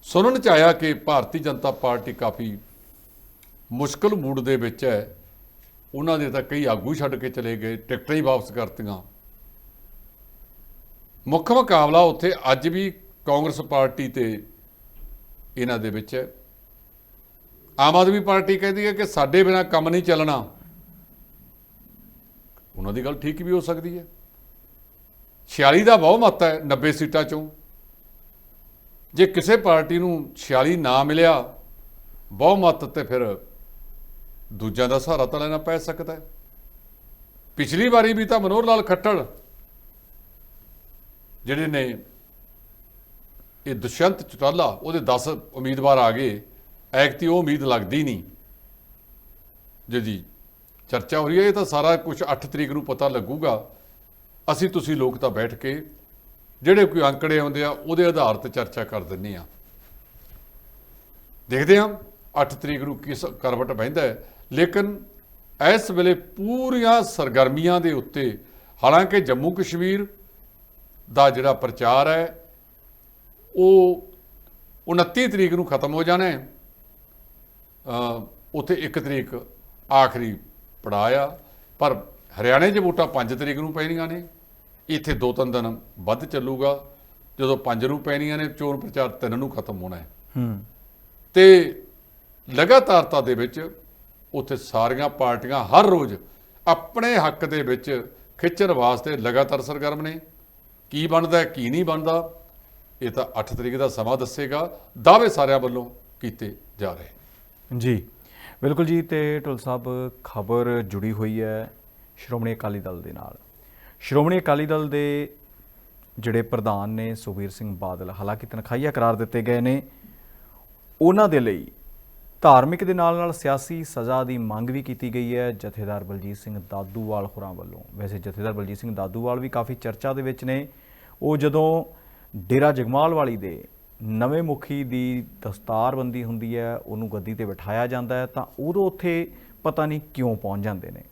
ਸੁਣਨ ਚ ਆਇਆ ਕਿ ਭਾਰਤੀ ਜਨਤਾ ਪਾਰਟੀ ਕਾਫੀ ਮੁਸ਼ਕਲ ਮੂਡ ਦੇ ਵਿੱਚ ਹੈ। ਉਹਨਾਂ ਦੇ ਤਾਂ ਕਈ ਆਗੂ ਛੱਡ ਕੇ ਚਲੇ ਗਏ, ਟਿਕਟਾਂ ਹੀ ਵਾਪਸ ਕਰਤੀਆਂ। ਮੁੱਖ ਮੁਕਾਬਲਾ ਉੱਥੇ ਅੱਜ ਵੀ ਕਾਂਗਰਸ ਪਾਰਟੀ ਤੇ ਇਹਨਾਂ ਦੇ ਵਿੱਚ ਹੈ। ਆਮ ਆਦਮੀ ਪਾਰਟੀ ਕਹਿੰਦੀ ਹੈ ਕਿ ਸਾਡੇ ਬਿਨਾ ਕੰਮ ਨਹੀਂ ਚੱਲਣਾ। ਉਹਨਾਂ ਦੀ ਗੱਲ ਠੀਕ ਵੀ ਹੋ ਸਕਦੀ ਹੈ। 46 ਦਾ ਬਹੁਮਤ ਹੈ 90 ਸੀਟਾਂ ਚੋਂ। ਜੇ ਕਿਸੇ ਪਾਰਟੀ ਨੂੰ 46 ਨਾ ਮਿਲਿਆ ਬਹੁਮਤ ਤੇ ਫਿਰ ਦੂਜਿਆਂ ਦਾ ਸਹਾਰਾ ਤਾਂ ਲੈਣਾ ਪੈ ਸਕਦਾ ਹੈ। ਪਿਛਲੀ ਵਾਰੀ ਵੀ ਤਾਂ ਮਨੋਹਰ ਲਾਲ ਖੱਟੜ ਜਿਹੜੇ ਨੇ ਇਹ ਦੁਸ਼ਯੰਤ ਚਟਾਲਾ, ਉਹਦੇ 10 ਉਮੀਦਵਾਰ ਆ ਗਏ। ਐਕਤੀ ਉਹ ਉਮੀਦ ਲੱਗਦੀ ਨਹੀਂ। ਜੀ ਚਰਚਾ ਹੋ ਰਹੀ ਹੈ, ਇਹ ਤਾਂ ਸਾਰਾ ਕੁਝ 8 ਤਰੀਕ ਨੂੰ ਪਤਾ ਲੱਗੂਗਾ। ਅਸੀਂ ਤੁਸੀਂ ਲੋਕ ਤਾਂ ਬੈਠ ਕੇ ਜਿਹੜੇ ਕੋਈ ਅੰਕੜੇ ਆਉਂਦੇ ਆ, ਉਹਦੇ ਆਧਾਰ ਤੇ ਚਰਚਾ ਕਰ ਦਿੰਨੇ ਆ ਦੇਖਦੇ ਹਾਂ 8 ਤਰੀਕ ਨੂੰ ਕਿਸ ਕਰਵਟ ਬਹਿੰਦਾ ਹੈ। ਲੇਕਿਨ ਇਸ ਵੇਲੇ ਪੂਰੀਆਂ ਸਰਗਰਮੀਆਂ ਦੇ ਉੱਤੇ, ਹਾਲਾਂਕਿ ਜੰਮੂ ਕਸ਼ਮੀਰ ਦਾ ਜਿਹੜਾ ਪ੍ਰਚਾਰ ਹੈ, ਉਹ 29 ਤਰੀਕ ਨੂੰ ਖਤਮ ਹੋ ਜਾਣਾ ਹੈ। ਉੱਥੇ 1 ਤਰੀਕ ਆਖਰੀ ਪੜਾਅ ਆ ਪਰ ਹਰਿਆਣੇ 'ਚ ਵੋਟਾਂ 5 ਤਰੀਕ ਨੂੰ ਪੈਣੀਆਂ ਨੇ। ਇੱਥੇ ਦੋ ਤਿੰਨ ਦਿਨ ਵੱਧ ਚੱਲੂਗਾ। ਜਦੋਂ 5 ਨੂੰ ਪੈਣੀਆਂ ਨੇ ਚੋਣ ਪ੍ਰਚਾਰ 3 ਨੂੰ ਖਤਮ ਹੋਣਾ ਹੈ। ਹੂੰ। ਤੇ ਲਗਾਤਾਰਤਾ ਦੇ ਵਿੱਚ ਉੱਥੇ ਸਾਰੀਆਂ ਪਾਰਟੀਆਂ ਹਰ ਰੋਜ਼ ਆਪਣੇ ਹੱਕ ਦੇ ਵਿੱਚ ਖਿੱਚਣ ਵਾਸਤੇ ਲਗਾਤਾਰ ਸਰਗਰਮ ਨੇ। ਕੀ ਬਣਦਾ ਕੀ ਨਹੀਂ ਬਣਦਾ ਇਹ ਤਾਂ 8 ਤਰੀਕ ਦਾ ਸਮਾਂ ਦੱਸੇਗਾ। ਦਾਅਵੇ ਸਾਰਿਆਂ ਵੱਲੋਂ ਕੀਤੇ ਜਾ ਰਹੇ ਜੀ। ਬਿਲਕੁਲ ਜੀ, ਤੇ ਢੁੱਲ ਸਾਹਿਬ, ਖਬਰ ਜੁੜੀ ਹੋਈ ਹੈ ਸ਼੍ਰੋਮਣੀ ਅਕਾਲੀ ਦਲ ਦੇ ਨਾਲ। ਸ਼੍ਰੋਮਣੀ ਅਕਾਲੀ ਦਲ ਦੇ ਜਿਹੜੇ ਪ੍ਰਧਾਨ ਨੇ, ਸੁਖਬੀਰ ਸਿੰਘ ਬਾਦਲ, ਹਾਲਾਂਕਿ ਤਨਖਾਹੀਆ ਕਰਾਰ ਦਿੱਤੇ ਗਏ ਨੇ, ਉਹਨਾਂ ਦੇ ਲਈ ਧਾਰਮਿਕ ਦੇ ਨਾਲ ਨਾਲ ਸਿਆਸੀ ਸਜ਼ਾ ਦੀ ਮੰਗ ਵੀ ਕੀਤੀ ਗਈ ਹੈ। ਜਥੇਦਾਰ ਬਲਜੀਤ ਸਿੰਘ ਦਾਦੂਵਾਲ ਹੋਰਾਂ ਵੱਲੋਂ। ਵੈਸੇ ਜਥੇਦਾਰ ਬਲਜੀਤ ਸਿੰਘ ਦਾਦੂਵਾਲ ਵੀ ਕਾਫੀ ਚਰਚਾ ਦੇ ਵਿੱਚ ਨੇ। ਉਹ ਜਦੋਂ ਡੇਰਾ ਜਗਮਾਲ ਵਾਲੀ ਦੇ ਨਵੇਂ ਮੁਖੀ ਦੀ ਦਸਤਾਰਬੰਦੀ ਹੁੰਦੀ ਹੈ ਉਹਨੂੰ ਗੱਦੀ ਤੇ ਬਿਠਾਇਆ ਜਾਂਦਾ ਹੈ ਤਾਂ ਉਦੋਂ ਉੱਥੇ ਪਤਾ ਨਹੀਂ ਕਿਉਂ ਪਹੁੰਚ ਜਾਂਦੇ ਨੇ।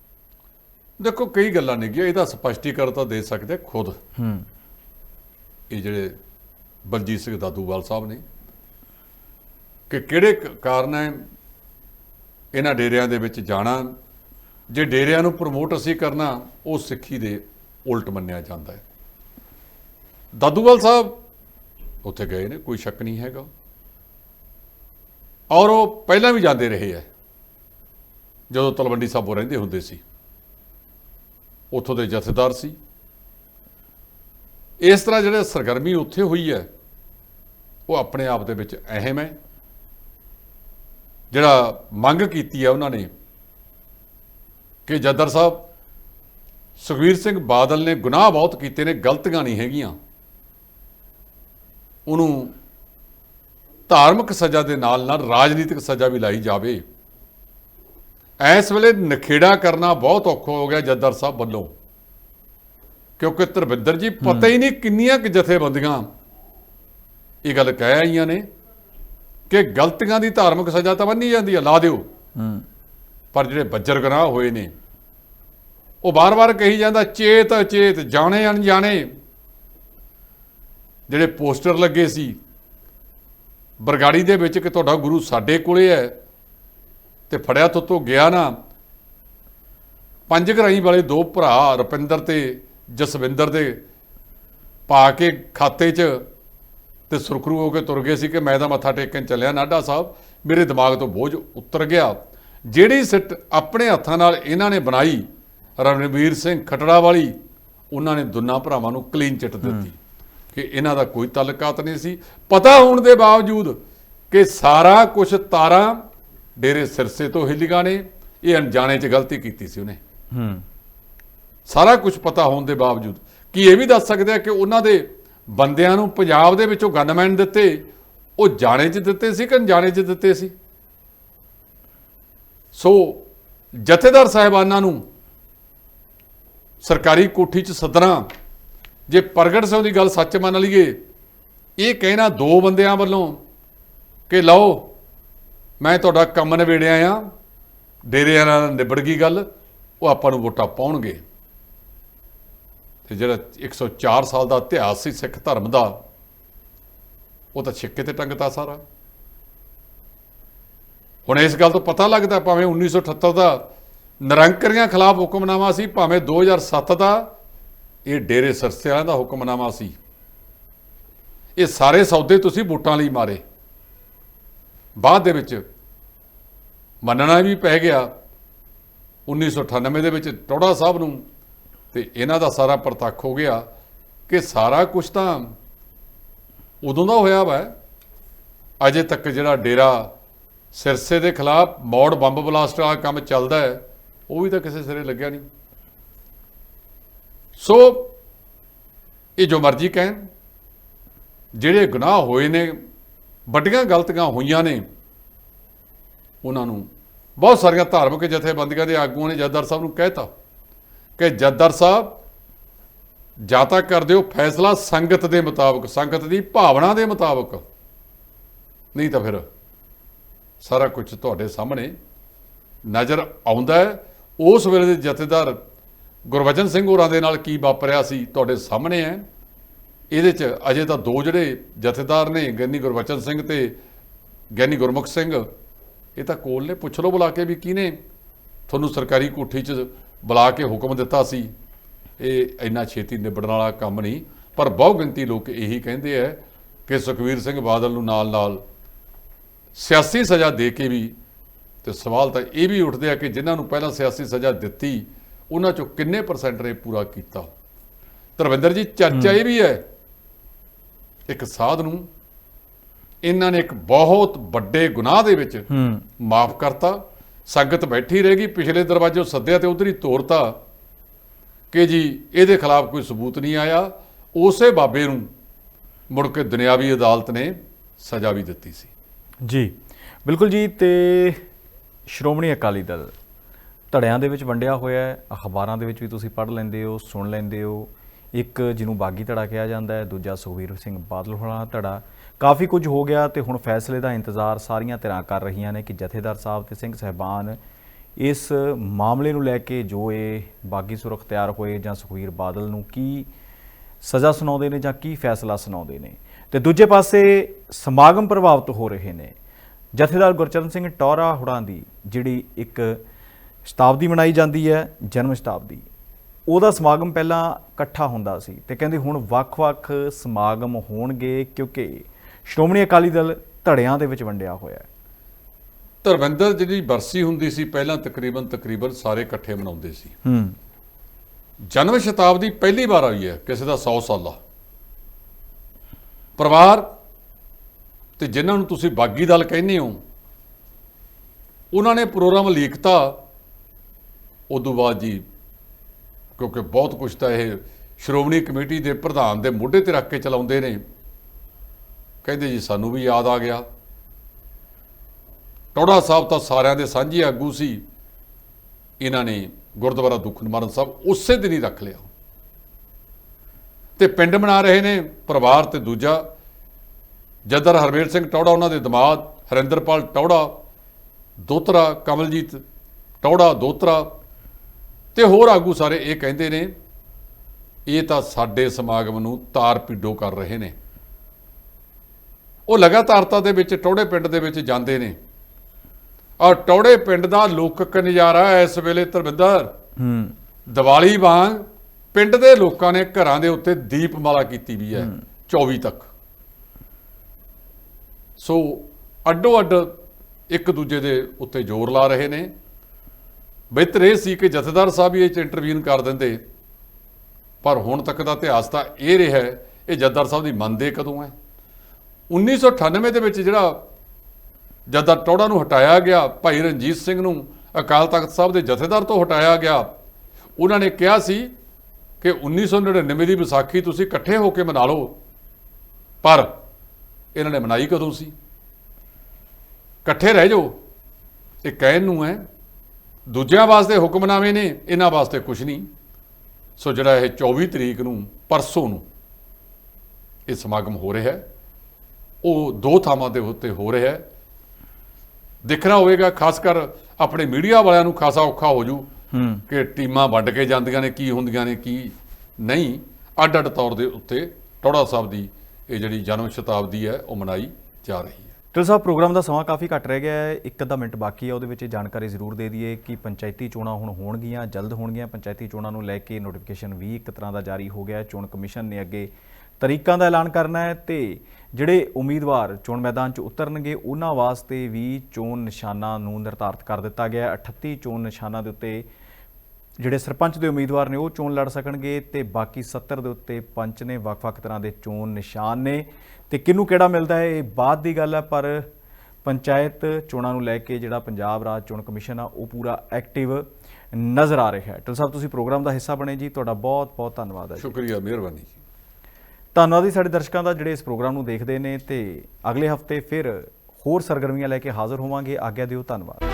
ਦੇਖੋ ਕਈ ਗੱਲਾਂ ਨੇ ਇਹਦਾ ਸਪਸ਼ਟੀਕਰਨ ਤਾਂ ਦੇ ਸਕਦੇ ਖੁਦ। ਹੂੰ। ਇਹ ਜਿਹੜੇ ਬਲਜੀਤ ਸਿੰਘ ਦਾਦੂਵਾਲ ਸਾਹਿਬ ਨੇ ਕਿ ਕਿਹੜੇ ਕਾਰਨ ਹੈ ਇਹਨਾਂ ਡੇਰਿਆਂ ਦੇ ਵਿੱਚ ਜਾਣਾ? ਜੇ ਡੇਰਿਆਂ ਨੂੰ ਪ੍ਰਮੋਟ ਅਸੀਂ ਕਰਨਾ ਉਹ ਸਿੱਖੀ ਦੇ ਉਲਟ ਮੰਨਿਆ ਜਾਂਦਾ ਹੈ। ਦਾਦੂਵਾਲ ਸਾਹਿਬ ਉੱਥੇ ਗਏ ਨੇ, ਕੋਈ ਸ਼ੱਕ ਨਹੀਂ ਹੈਗਾ। ਔਰ ਉਹ ਪਹਿਲਾਂ ਵੀ ਜਾਂਦੇ ਰਹੇ ਹੈ ਜਦੋਂ ਤਲਵੰਡੀ ਸਾਬੋ ਰਹਿੰਦੇ ਹੁੰਦੇ ਸੀ। ਉੱਥੋਂ ਦੇ ਜਥੇਦਾਰ ਸੀ। ਇਸ ਤਰ੍ਹਾਂ ਜਿਹੜੇ ਸਰਗਰਮੀ ਉੱਥੇ ਹੋਈ ਹੈ ਉਹ ਆਪਣੇ ਆਪ ਦੇ ਵਿੱਚ ਅਹਿਮ ਹੈ ਜਿਹੜਾ ਮੰਗ ਕੀਤੀ ਹੈ ਉਹਨਾਂ ਨੇ ਕਿ ਜੱਦਰ ਸਾਹਿਬ ਸੁਖਵੀਰ ਸਿੰਘ ਬਾਦਲ ਨੇ ਗੁਨਾਹ ਬਹੁਤ ਕੀਤੇ ਨੇ, ਗਲਤੀਆਂ ਨਹੀਂ ਹੈਗੀਆਂ। ਉਹਨੂੰ ਧਾਰਮਿਕ ਸਜ਼ਾ ਦੇ ਨਾਲ ਨਾਲ ਰਾਜਨੀਤਿਕ ਸਜ਼ਾ ਵੀ ਲਾਈ ਜਾਵੇ। ਇਸ ਵੇਲੇ ਨਖੇੜਾ ਕਰਨਾ ਬਹੁਤ ਔਖਾ ਹੋ ਗਿਆ ਜੱਦਰ ਸਾਹਿਬ ਵੱਲੋਂ। ਕਿਉਂਕਿ ਧਰਮਿੰਦਰ ਜੀ ਪਤਾ ਹੀ ਨਹੀਂ ਕਿੰਨੀਆਂ ਕਿ ਜਥੇਬੰਦੀਆਂ ਇਹ ਗੱਲ ਕਹਿ ਆਈਆਂ ਨੇ ਕਿ ਗਲਤੀਆਂ ਦੀ ਧਾਰਮਿਕ ਸਜ਼ਾ ਤਾਂ ਬੰਨੀ ਜਾਂਦੀ ਹੈ ਲਾ ਦਿਓ। ਪਰ ਜਿਹੜੇ ਬੱਜਰ ਗੁਨਾਹ ਹੋਏ ਨੇ ਉਹ ਬਾਰ-ਬਾਰ ਕਹੀ ਜਾਂਦਾ ਚੇਤ ਅਚੇਤ ਜਾਣੇ ਅਣਜਾਣੇ ਜਿਹੜੇ ਪੋਸਟਰ ਲੱਗੇ ਸੀ ਬਰਗਾੜੀ ਦੇ ਵਿੱਚ ਕਿ ਤੁਹਾਡਾ ਗੁਰੂ ਸਾਡੇ ਕੋਲੇ ਹੈ ਤੇ ਫੜਿਆ ਤੋਂ ਗਿਆ ਨਾ ਪੰਜ ਘਰਾਈ ਵਾਲੇ ਦੋ ਭਰਾ ਰੁਪਿੰਦਰ ਤੇ ਜਸਵਿੰਦਰ ਦੇ ਪਾ ਕੇ ਖਾਤੇ 'ਚ ਤੇ ਸੁਰਖਰੂ ਹੋ ਕੇ ਤੁਰ ਗਏ ਸੀ ਕਿ ਮੈਂ ਤਾਂ ਮੱਥਾ ਟੇਕਣ ਚੱਲਿਆ ਨਾਢਾ ਸਾਹਿਬ ਮੇਰੇ ਦਿਮਾਗ ਤੋਂ ਬੋਝ ਉਤਰ ਗਿਆ। ਜਿਹੜੀ ਸਿੱਟ ਆਪਣੇ ਹੱਥਾਂ ਨਾਲ ਇਹਨਾਂ ਨੇ ਬਣਾਈ ਰਣਵੀਰ ਸਿੰਘ ਖਟੜਾ ਵਾਲੀ ਉਹਨਾਂ ਨੇ ਦੋਨਾਂ ਭਰਾਵਾਂ ਨੂੰ ਕਲੀਨ ਚਿੱਟ ਦਿੱਤੀ। ਕਿ ਇਹਨਾਂ ਦਾ ਕੋਈ ਤਾਲੁਕਾਤ ਨਹੀਂ ਸੀ। ਪਤਾ ਹੋਣ ਦੇ ਬਾਵਜੂਦ ਕਿ ਸਾਰਾ ਕੁਝ ਤਾਰਾਂ ਡੇਰੇ ਸਿਰਸੇ ਤੋਂ ਹਿੱਲੀਆਂ ਨੇ। ਇਹ ਅਣਜਾਣੇ 'ਚ ਗਲਤੀ ਕੀਤੀ ਸੀ ਉਹਨੇ। ਹੂੰ। ਸਾਰਾ ਕੁਝ ਪਤਾ ਹੋਣ ਦੇ ਬਾਵਜੂਦ ਕੀ ਇਹ ਵੀ ਦੱਸ ਸਕਦੇ ਆ ਕਿ ਉਹਨਾਂ ਦੇ ਬੰਦਿਆਂ ਨੂੰ ਪੰਜਾਬ ਦੇ ਵਿੱਚੋਂ ਗਨਮੈਨ ਦਿੱਤੇ ਉਹ ਜਾਣੇ 'ਚ ਦਿੱਤੇ ਸੀ ਕਿ ਅਣਜਾਣੇ 'ਚ ਦਿੱਤੇ ਸੀ? ਸੋ ਜਥੇਦਾਰ ਸਾਹਿਬਾਨਾਂ ਨੂੰ ਸਰਕਾਰੀ ਕੋਠੀ 'ਚ ਸੱਦਣਾ ਜੇ ਪ੍ਰਗਟ ਸਿੰਘ ਦੀ ਗੱਲ ਸੱਚ ਮੰਨ ਲਈਏ, ਇਹ ਕਹਿਣਾ ਦੋ ਬੰਦਿਆਂ ਵੱਲੋਂ ਕਿ ਲਓ, ਮੈਂ ਤੁਹਾਡਾ ਕੰਮ ਨਿਬੇੜਿਆ ਆ, ਡੇਰਿਆਂ ਨਾਲ ਨਿਬੜ ਗਈ ਗੱਲ, ਉਹ ਆਪਾਂ ਨੂੰ ਵੋਟਾਂ ਪਾਉਣਗੇ। ਤੇ ਜਿਹੜਾ 104 ਸਾਲ ਦਾ ਇਤਿਹਾਸ ਸੀ ਸਿੱਖ ਧਰਮ ਦਾ, ਉਹ ਤਾਂ ਛਿੱਕੇ ਤੇ ਟੰਗਤਾ ਸਾਰਾ। ਹੁਣ ਇਸ ਗੱਲ ਤੋਂ ਪਤਾ ਲੱਗਦਾ, ਭਾਵੇਂ 1978 ਦਾ ਨਿਰੰਕਰੀਆਂ ਖਿਲਾਫ ਹੁਕਮਨਾਮਾ ਸੀ, ਭਾਵੇਂ 2007 ਦਾ ਇਹ ਡੇਰੇ ਸਰਸੇ ਵਾਲਿਆਂ ਦਾ ਹੁਕਮਨਾਮਾ ਸੀ। ਇਹ ਸਾਰੇ ਸੌਦੇ ਤੁਸੀਂ ਵੋਟਾਂ ਲਈ ਮਾਰੇ। ਬਾਅਦ ਦੇ ਵਿੱਚ ਮੰਨਣਾ ਵੀ ਪੈ ਗਿਆ। 1998 ਦੇ ਵਿੱਚ ਟੋੜਾ ਸਾਹਿਬ ਨੂੰ ਤੇ ਇਹਨਾਂ ਦਾ ਸਾਰਾ ਪ੍ਰਤੱਖ ਹੋ ਗਿਆ ਕਿ ਸਾਰਾ ਕੁਝ ਤਾਂ ਉਦੋਂ ਦਾ ਹੋਇਆ ਵਾ। ਅਜੇ ਤੱਕ ਜਿਹੜਾ ਡੇਰਾ ਸਿਰਸੇ ਦੇ ਖਿਲਾਫ ਮੌੜ ਬੰਬ ਬਲਾਸਟ ਵਾਲਾ ਕੰਮ ਚੱਲਦਾ ਹੈ, ਉਹ ਵੀ ਤਾਂ ਕਿਸੇ ਸਿਰੇ ਲੱਗਿਆ ਨਹੀਂ। ਸੋ, ਇਹ ਜੋ ਮਰਜ਼ੀ ਕਹਿਣ, ਜਿਹੜੇ ਗੁਨਾਹ ਹੋਏ ਨੇ, ਵੱਡੀਆਂ ਗਲਤੀਆਂ ਹੋਈਆਂ ਨੇ, ਉਹਨਾਂ ਨੂੰ ਬਹੁਤ ਸਾਰੀਆਂ ਧਾਰਮਿਕ ਜਥੇਬੰਦੀਆਂ ਦੇ ਆਗੂਆਂ ਨੇ ਜੱਦਰ ਸਾਹਿਬ ਨੂੰ ਕਹਿਤਾ ਕਿ ਜੱਦਰ ਸਾਹਿਬ, ਜਾਂ ਤਾਂ ਕਰ ਦਿਓ ਫੈਸਲਾ ਸੰਗਤ ਦੇ ਮੁਤਾਬਕ, ਸੰਗਤ ਦੀ ਭਾਵਨਾ ਦੇ ਮੁਤਾਬਕ। ਨਹੀਂ ਤਾਂ ਫਿਰ ਸਾਰਾ ਕੁਝ ਤੁਹਾਡੇ ਸਾਹਮਣੇ ਨਜ਼ਰ ਆਉਂਦਾ ਹੈ। ਉਸ ਵੇਲੇ ਦੇ ਜਥੇਦਾਰ ਗੁਰਬਚਨ ਸਿੰਘ ਹੋਰਾਂ ਦੇ ਨਾਲ ਕੀ ਵਾਪਰਿਆ ਸੀ ਤੁਹਾਡੇ ਸਾਹਮਣੇ ਹੈ? ਇਹਦੇ 'ਚ ਅਜੇ ਤਾਂ ਦੋ ਜਿਹੜੇ ਜਥੇਦਾਰ ਨੇ, ਗਿਆਨੀ ਗੁਰਵਚਨ ਸਿੰਘ ਤੇ ਗਿਆਨੀ ਗੁਰਮੁਖ ਸਿੰਘ, ਇਹ ਤਾਂ ਕੋਲ ਨੇ। ਪੁੱਛ ਲਓ ਬੁਲਾ ਕੇ ਵੀ ਕਿਹਨੇ ਤੁਹਾਨੂੰ ਸਰਕਾਰੀ ਕੋਠੀ 'ਚ ਬੁਲਾ ਕੇ ਹੁਕਮ ਦਿੱਤਾ ਸੀ। ਇਹ ਇੰਨਾ ਛੇਤੀ ਨਿਬੜਨ ਵਾਲਾ ਕੰਮ ਨਹੀਂ, ਪਰ ਬਹੁ ਗਿਣਤੀ ਲੋਕ ਇਹੀ ਕਹਿੰਦੇ ਆ ਕਿ ਸੁਖਵੀਰ ਸਿੰਘ ਬਾਦਲ ਨੂੰ ਨਾਲ-ਨਾਲ ਸਿਆਸੀ ਸਜ਼ਾ ਦੇ ਕੇ ਵੀ, ਤੇ ਸਵਾਲ ਤਾਂ ਇਹ ਵੀ ਉੱਠਦੇ ਆ ਕਿ ਜਿਨ੍ਹਾਂ ਨੂੰ ਪਹਿਲਾਂ ਸਿਆਸੀ ਸਜ਼ਾ ਦਿੱਤੀ ਉਹਨਾਂ ਚੋਂ ਕਿੰਨੇ ਪਰਸੈਂਟ ਨੇ ਪੂਰਾ ਕੀਤਾ? ਧਰਮਿੰਦਰ ਜੀ ਚਰਚਾ ਇਹ ਵੀ ਹੈ। ਇੱਕ ਸਾਧ ਨੂੰ ਇਹਨਾਂ ਨੇ ਇੱਕ ਬਹੁਤ ਵੱਡੇ ਗੁਨਾਹ ਦੇ ਵਿੱਚ ਮਾਫ ਕਰਤਾ। ਸੰਗਤ ਬੈਠੀ ਰਹੇਗੀ ਪਿਛਲੇ ਦਰਵਾਜ਼ੇ ਸੱਦਿਆ ਤੇ ਉਧਰ ਹੀ ਤੋਰਤਾ ਕਿ ਜੀ ਇਹਦੇ ਖਿਲਾਫ ਕੋਈ ਸਬੂਤ ਨਹੀਂ ਆਇਆ। ਉਸੇ ਬਾਬੇ ਨੂੰ ਮੁੜ ਕੇ ਦੁਨਿਆਵੀ ਅਦਾਲਤ ਨੇ ਸਜ਼ਾ ਵੀ ਦਿੱਤੀ ਸੀ। ਜੀ ਬਿਲਕੁਲ ਜੀ ਤੇ ਸ਼੍ਰੋਮਣੀ ਅਕਾਲੀ ਦਲ ਧੜਿਆਂ ਦੇ ਵਿੱਚ ਵੰਡਿਆ ਹੋਇਆ ਹੈ, ਅਖਬਾਰਾਂ ਦੇ ਵਿੱਚ ਵੀ ਤੁਸੀਂ ਪੜ੍ਹ ਲੈਂਦੇ ਹੋ, ਸੁਣ ਲੈਂਦੇ ਹੋ। ਇੱਕ ਜਿਹਨੂੰ ਬਾਗੀ ਧੜਾ ਕਿਹਾ ਜਾਂਦਾ ਹੈ, ਦੂਜਾ ਸੁਖਬੀਰ ਸਿੰਘ ਬਾਦਲ ਹੋਣਾ ਧੜਾ। ਕਾਫੀ ਕੁਝ ਹੋ ਗਿਆ ਤੇ ਹੁਣ ਫੈਸਲੇ ਦਾ ਇੰਤਜ਼ਾਰ ਸਾਰੀਆਂ ਧਿਰਾਂ ਕਰ ਰਹੀਆਂ ਨੇ ਕਿ ਜਥੇਦਾਰ ਸਾਹਿਬ ਤੇ ਸਿੰਘ ਸਹਿਬਾਨ ਇਸ ਮਾਮਲੇ ਨੂੰ ਲੈ ਕੇ ਜੋ ਇਹ ਬਾਗੀ ਸੁਰਖ ਤਿਆਰ ਹੋਏ ਜਾਂ ਸੁਖਬੀਰ ਬਾਦਲ ਨੂੰ ਕੀ ਸਜ਼ਾ ਸੁਣਾਉਂਦੇ ਨੇ ਜਾਂ ਕੀ ਫੈਸਲਾ ਸੁਣਾਉਂਦੇ ਨੇ। ਤੇ ਦੂਜੇ ਪਾਸੇ ਸਮਾਗਮ ਪ੍ਰਭਾਵਿਤ ਹੋ ਰਹੇ ਨੇ। ਜਥੇਦਾਰ ਗੁਰਚਰਨ ਸਿੰਘ ਟੌਰਾ ਹੁੜਾਂ ਦੀ ਜਿਹੜੀ ਇੱਕ ਸ਼ਤਾਬਦੀ ਮਨਾਈ ਜਾਂਦੀ ਹੈ ਜਨਮ ਸ਼ਤਾਬਦੀ। ਉਹਦਾ ਸਮਾਗਮ ਪਹਿਲਾਂ ਇਕੱਠਾ ਹੁੰਦਾ ਸੀ ਤੇ ਕਹਿੰਦੇ ਹੁਣ ਵੱਖ-ਵੱਖ ਸਮਾਗਮ ਹੋਣਗੇ ਕਿਉਂਕਿ ਸ਼੍ਰੋਮਣੀ ਅਕਾਲੀ ਦਲ ਧੜਿਆਂ ਦੇ ਵਿੱਚ ਵੰਡਿਆ ਹੋਇਆ ਹੈ। ਧਰਮਿੰਦਰ ਜਿਹੜੀ ਬਰਸੀ ਹੁੰਦੀ ਸੀ ਪਹਿਲਾਂ ਤਕਰੀਬਨ ਤਕਰੀਬਨ ਸਾਰੇ ਇਕੱਠੇ ਮਨਾਉਂਦੇ ਸੀ। ਹੂੰ। ਜਨਮ ਸ਼ਤਾਬਦੀ ਪਹਿਲੀ ਵਾਰ ਆਈ ਹੈ ਕਿਸੇ ਦਾ 100 ਸਾਲਾ। ਪਰਿਵਾਰ ਤੇ ਜਿਨ੍ਹਾਂ ਨੂੰ ਤੁਸੀਂ ਬਾਗੀ ਦਲ ਕਹਿੰਦੇ ਹੋ ਉਹਨਾਂ ਨੇ ਪ੍ਰੋਗਰਾਮ ਲਿਖਤਾ ਉਦੋਂ ਬਾਅਦ ਜੀ, ਕਿਉਂਕਿ ਬਹੁਤ ਕੁਝ ਤਾਂ ਇਹ ਸ਼੍ਰੋਮਣੀ ਕਮੇਟੀ ਦੇ ਪ੍ਰਧਾਨ ਦੇ ਮੋਢੇ ਤੇ ਰੱਖ ਕੇ ਚਲਾਉਂਦੇ ਨੇ। ਕਹਿੰਦੇ ਜੀ, ਸਾਨੂੰ ਵੀ ਯਾਦ ਆ ਗਿਆ। ਟੋੜਾ ਸਾਹਿਬ ਤਾਂ ਸਾਰਿਆਂ ਦੇ ਸਾਂਝੇ ਆਗੂ ਸੀ। ਇਹਨਾਂ ਨੇ ਗੁਰਦੁਆਰਾ ਦੁੱਖ ਨਿਵਾਰਨ ਸਾਹਿਬ ਉਸੇ ਦਿਨ ਹੀ ਰੱਖ ਲਿਆ। ਤੇ ਪਿੰਡ ਬਣਾ ਰਹੇ ਨੇ, ਪਰਿਵਾਰ ਤੇ ਦੂਜਾ। ਜਦਰ ਹਰਮੇਲ ਸਿੰਘ ਟੌੜਾ ਉਹਨਾਂ ਦੇ ਦਮਾਦ, ਹਰਿੰਦਰਪਾਲ ਟੌੜਾ ਦੋਤਰਾ ਕਮਲਜੀਤ ਟੌੜਾ ਦੋਤਰਾ। ਤੇ ਹੋਰ ਆਗੂ ਸਾਰੇ ਇਹ ਕਹਿੰਦੇ ਨੇ ਇਹ ਤਾਂ ਸਾਡੇ ਸਮਾਗਮ ਨੂੰ ਤਾਰ ਪਿੱਡੋ ਕਰ ਰਹੇ ਨੇ। ਉਹ ਲਗਾਤਾਰਤਾ ਦੇ ਵਿੱਚ ਟੌੜੇ ਪਿੰਡ ਦੇ ਵਿੱਚ ਜਾਂਦੇ ਨੇ। ਔਰ ਟੌੜੇ ਪਿੰਡ ਦਾ ਲੋਕਕ ਨਜ਼ਾਰਾ ਇਸ ਵੇਲੇ ਧਰਮਿੰਦਰ ਹੂੰ। ਦੀਵਾਲੀ ਵਾਂਗ ਪਿੰਡ ਦੇ ਲੋਕਾਂ ਨੇ ਘਰਾਂ ਦੇ ਉੱਤੇ ਦੀਪਮਾਲਾ ਕੀਤੀ ਵੀ ਹੈ 24 ਤੱਕ। ਸੋ ਅੱਡੋ ਅੱਡ ਇੱਕ ਦੂਜੇ ਦੇ ਉੱਤੇ ਜ਼ੋਰ ਲਾ ਰਹੇ ਨੇ। ਬਿਹਤਰ ਇਹ ਸੀ ਕਿ ਜਥੇਦਾਰ ਸਾਹਿਬ ਵੀ ਇਹ ਚ ਇੰਟਰਵੀਨ ਕਰ ਦਿੰਦੇ। ਪਰ ਹੁਣ ਤੱਕ ਦਾ ਇਤਿਹਾਸ ਤਾਂ ਇਹ ਰਿਹਾ ਇਹ ਜਥੇਦਾਰ ਸਾਹਿਬ ਦੀ ਮੰਨਦੇ ਕਦੋਂ ਹੈ? 1998 ਦੇ ਵਿੱਚ ਜਿਹੜਾ ਜੱਦਾਰ ਟੌੜਾ ਨੂੰ ਹਟਾਇਆ ਗਿਆ, ਭਾਈ ਰਣਜੀਤ ਸਿੰਘ ਨੂੰ ਅਕਾਲ ਤਖਤ ਸਾਹਿਬ ਦੇ ਜਥੇਦਾਰ ਤੋਂ ਹਟਾਇਆ ਗਿਆ, ਉਹਨਾਂ ਨੇ ਕਿਹਾ ਸੀ ਕਿ 1999 ਦੀ ਵਿਸਾਖੀ ਤੁਸੀਂ ਇਕੱਠੇ ਹੋ ਕੇ ਮਨਾ ਲਓ। ਪਰ ਇਹਨਾਂ ਨੇ ਮਨਾਈ ਕਦੋਂ ਸੀ? ਇਕੱਠੇ ਰਹਿ ਜਾਓ। ਇਹ ਕਹਿਣ ਨੂੰ ਹੈ ਦੂਜਿਆਂ ਵਾਸਤੇ ਹੁਕਮਨਾਮੇ ਨੇ ਇਹਨਾਂ ਵਾਸਤੇ ਕੁਝ ਨਹੀਂ। ਸੋ ਜਿਹੜਾ ਇਹ 24 ਤਰੀਕ ਨੂੰ ਪਰਸੋਂ ਨੂੰ ਇਹ ਸਮਾਗਮ ਹੋ ਰਿਹਾ ਹੈ ਉਹ ਦੋ ਥਾਵਾਂ ਦੇ ਉੱਤੇ ਹੋ ਰਿਹਾ ਹੈ। ਦੇਖਣਾ ਹੋਵੇਗਾ ਖਾਸ ਕਰ ਆਪਣੇ ਮੀਡੀਆ ਵਾਲਿਆਂ ਨੂੰ ਖਾਸਾ ਔਖਾ ਹੋ ਜੂ ਕਿ ਟੀਮਾਂ ਵੰਡ ਕੇ ਜਾਂਦੀਆਂ ਨੇ ਕੀ ਹੁੰਦੀਆਂ ਨੇ ਕੀ ਨਹੀਂ। ਅੱਡ ਅੱਡ ਤੌਰ ਦੇ ਉੱਤੇ ਟੌੜਾ ਸਾਹਿਬ ਦੀ ਇਹ ਜਿਹੜੀ ਜਨਮ ਸ਼ਤਾਬਦੀ ਹੈ ਉਹ ਮਨਾਈ ਜਾ ਰਹੀ ਹੈ। ਟਿਲ ਸਾਹਿਬ, ਪ੍ਰੋਗਰਾਮ ਦਾ ਸਮਾਂ ਕਾਫੀ ਘੱਟ ਰਹਿ ਗਿਆ ਹੈ। ਇੱਕ ਅੱਧਾ ਮਿੰਟ ਬਾਕੀ ਹੈ। ਉਹਦੇ ਵਿੱਚ ਇਹ ਜਾਣਕਾਰੀ ਜ਼ਰੂਰ ਦੇ ਦਈਏ ਕਿ ਪੰਚਾਇਤੀ ਚੋਣਾਂ ਹੁਣ ਹੋਣਗੀਆਂ, ਜਲਦ ਹੋਣਗੀਆਂ। ਪੰਚਾਇਤੀ ਚੋਣਾਂ ਨੂੰ ਲੈ ਕੇ ਨੋਟੀਫਿਕੇਸ਼ਨ ਵੀ ਇੱਕ ਤਰ੍ਹਾਂ ਦਾ ਜਾਰੀ ਹੋ ਗਿਆ ਹੈ। ਚੋਣ ਕਮਿਸ਼ਨ ਨੇ ਅੱਗੇ ਤਰੀਕਾਂ ਦਾ ਐਲਾਨ ਕਰਨਾ ਹੈ ਤੇ ਜਿਹੜੇ ਉਮੀਦਵਾਰ ਚੋਣ ਮੈਦਾਨ 'ਚ ਉਤਰਨਗੇ, ਉਹਨਾਂ ਵਾਸਤੇ ਵੀ ਚੋਣ ਨਿਸ਼ਾਨਾਂ ਨੂੰ ਨਿਰਧਾਰਤ ਕਰ ਦਿੱਤਾ ਗਿਆ ਹੈ। 38 ਚੋਣ ਨਿਸ਼ਾਨਾਂ ਦੇ ਉੱਤੇ ਜਿਹੜੇ ਸਰਪੰਚ ਦੇ ਉਮੀਦਵਾਰ ਨੇ ਉਹ ਚੋਣ ਲੜ ਸਕਣਗੇ ਤੇ ਬਾਕੀ 70 ਦੇ ਉੱਤੇ ਪੰਚ ਨੇ ਵੱਖ-ਵੱਖ ਤਰ੍ਹਾਂ ਦੇ ਚੋਣ ਨਿਸ਼ਾਨ ਨੇ। ਤੇ ਕਿਹਨੂੰ ਕਿਹੜਾ ਮਿਲਦਾ ਹੈ ਇਹ ਬਾਅਦ ਦੀ ਗੱਲ ਹੈ ਪਰ ਪੰਚਾਇਤ ਚੋਣਾਂ ਨੂੰ ਲੈ ਕੇ ਜਿਹੜਾ ਪੰਜਾਬ ਰਾਜ ਚੋਣ ਕਮਿਸ਼ਨ ਆ ਉਹ ਪੂਰਾ ਐਕਟਿਵ ਨਜ਼ਰ ਆ ਰਿਹਾ ਹੈ। ਟਲ ਸਾਹਿਬ ਤੁਸੀਂ ਪ੍ਰੋਗਰਾਮ ਦਾ ਹਿੱਸਾ ਬਣੇ ਜੀ ਤੁਹਾਡਾ ਬਹੁਤ-ਬਹੁਤ ਧੰਨਵਾਦ ਹੈ ਸ਼ੁਕਰੀਆ ਮਿਹਰਬਾਨੀ ਧੰਨਵਾਦ ਜੀ ਸਾਡੇ ਦਰਸ਼ਕਾਂ ਦਾ ਜਿਹੜੇ ਇਸ ਪ੍ਰੋਗਰਾਮ ਨੂੰ ਦੇਖਦੇ ਨੇ ਤੇ ਅਗਲੇ ਹਫ਼ਤੇ ਫਿਰ ਹੋਰ ਸਰਗਰਮੀਆਂ ਲੈ ਕੇ ਹਾਜ਼ਰ ਹੋਵਾਂਗੇ। ਆਗਿਆ ਦਿਓ ਧੰਨਵਾਦ।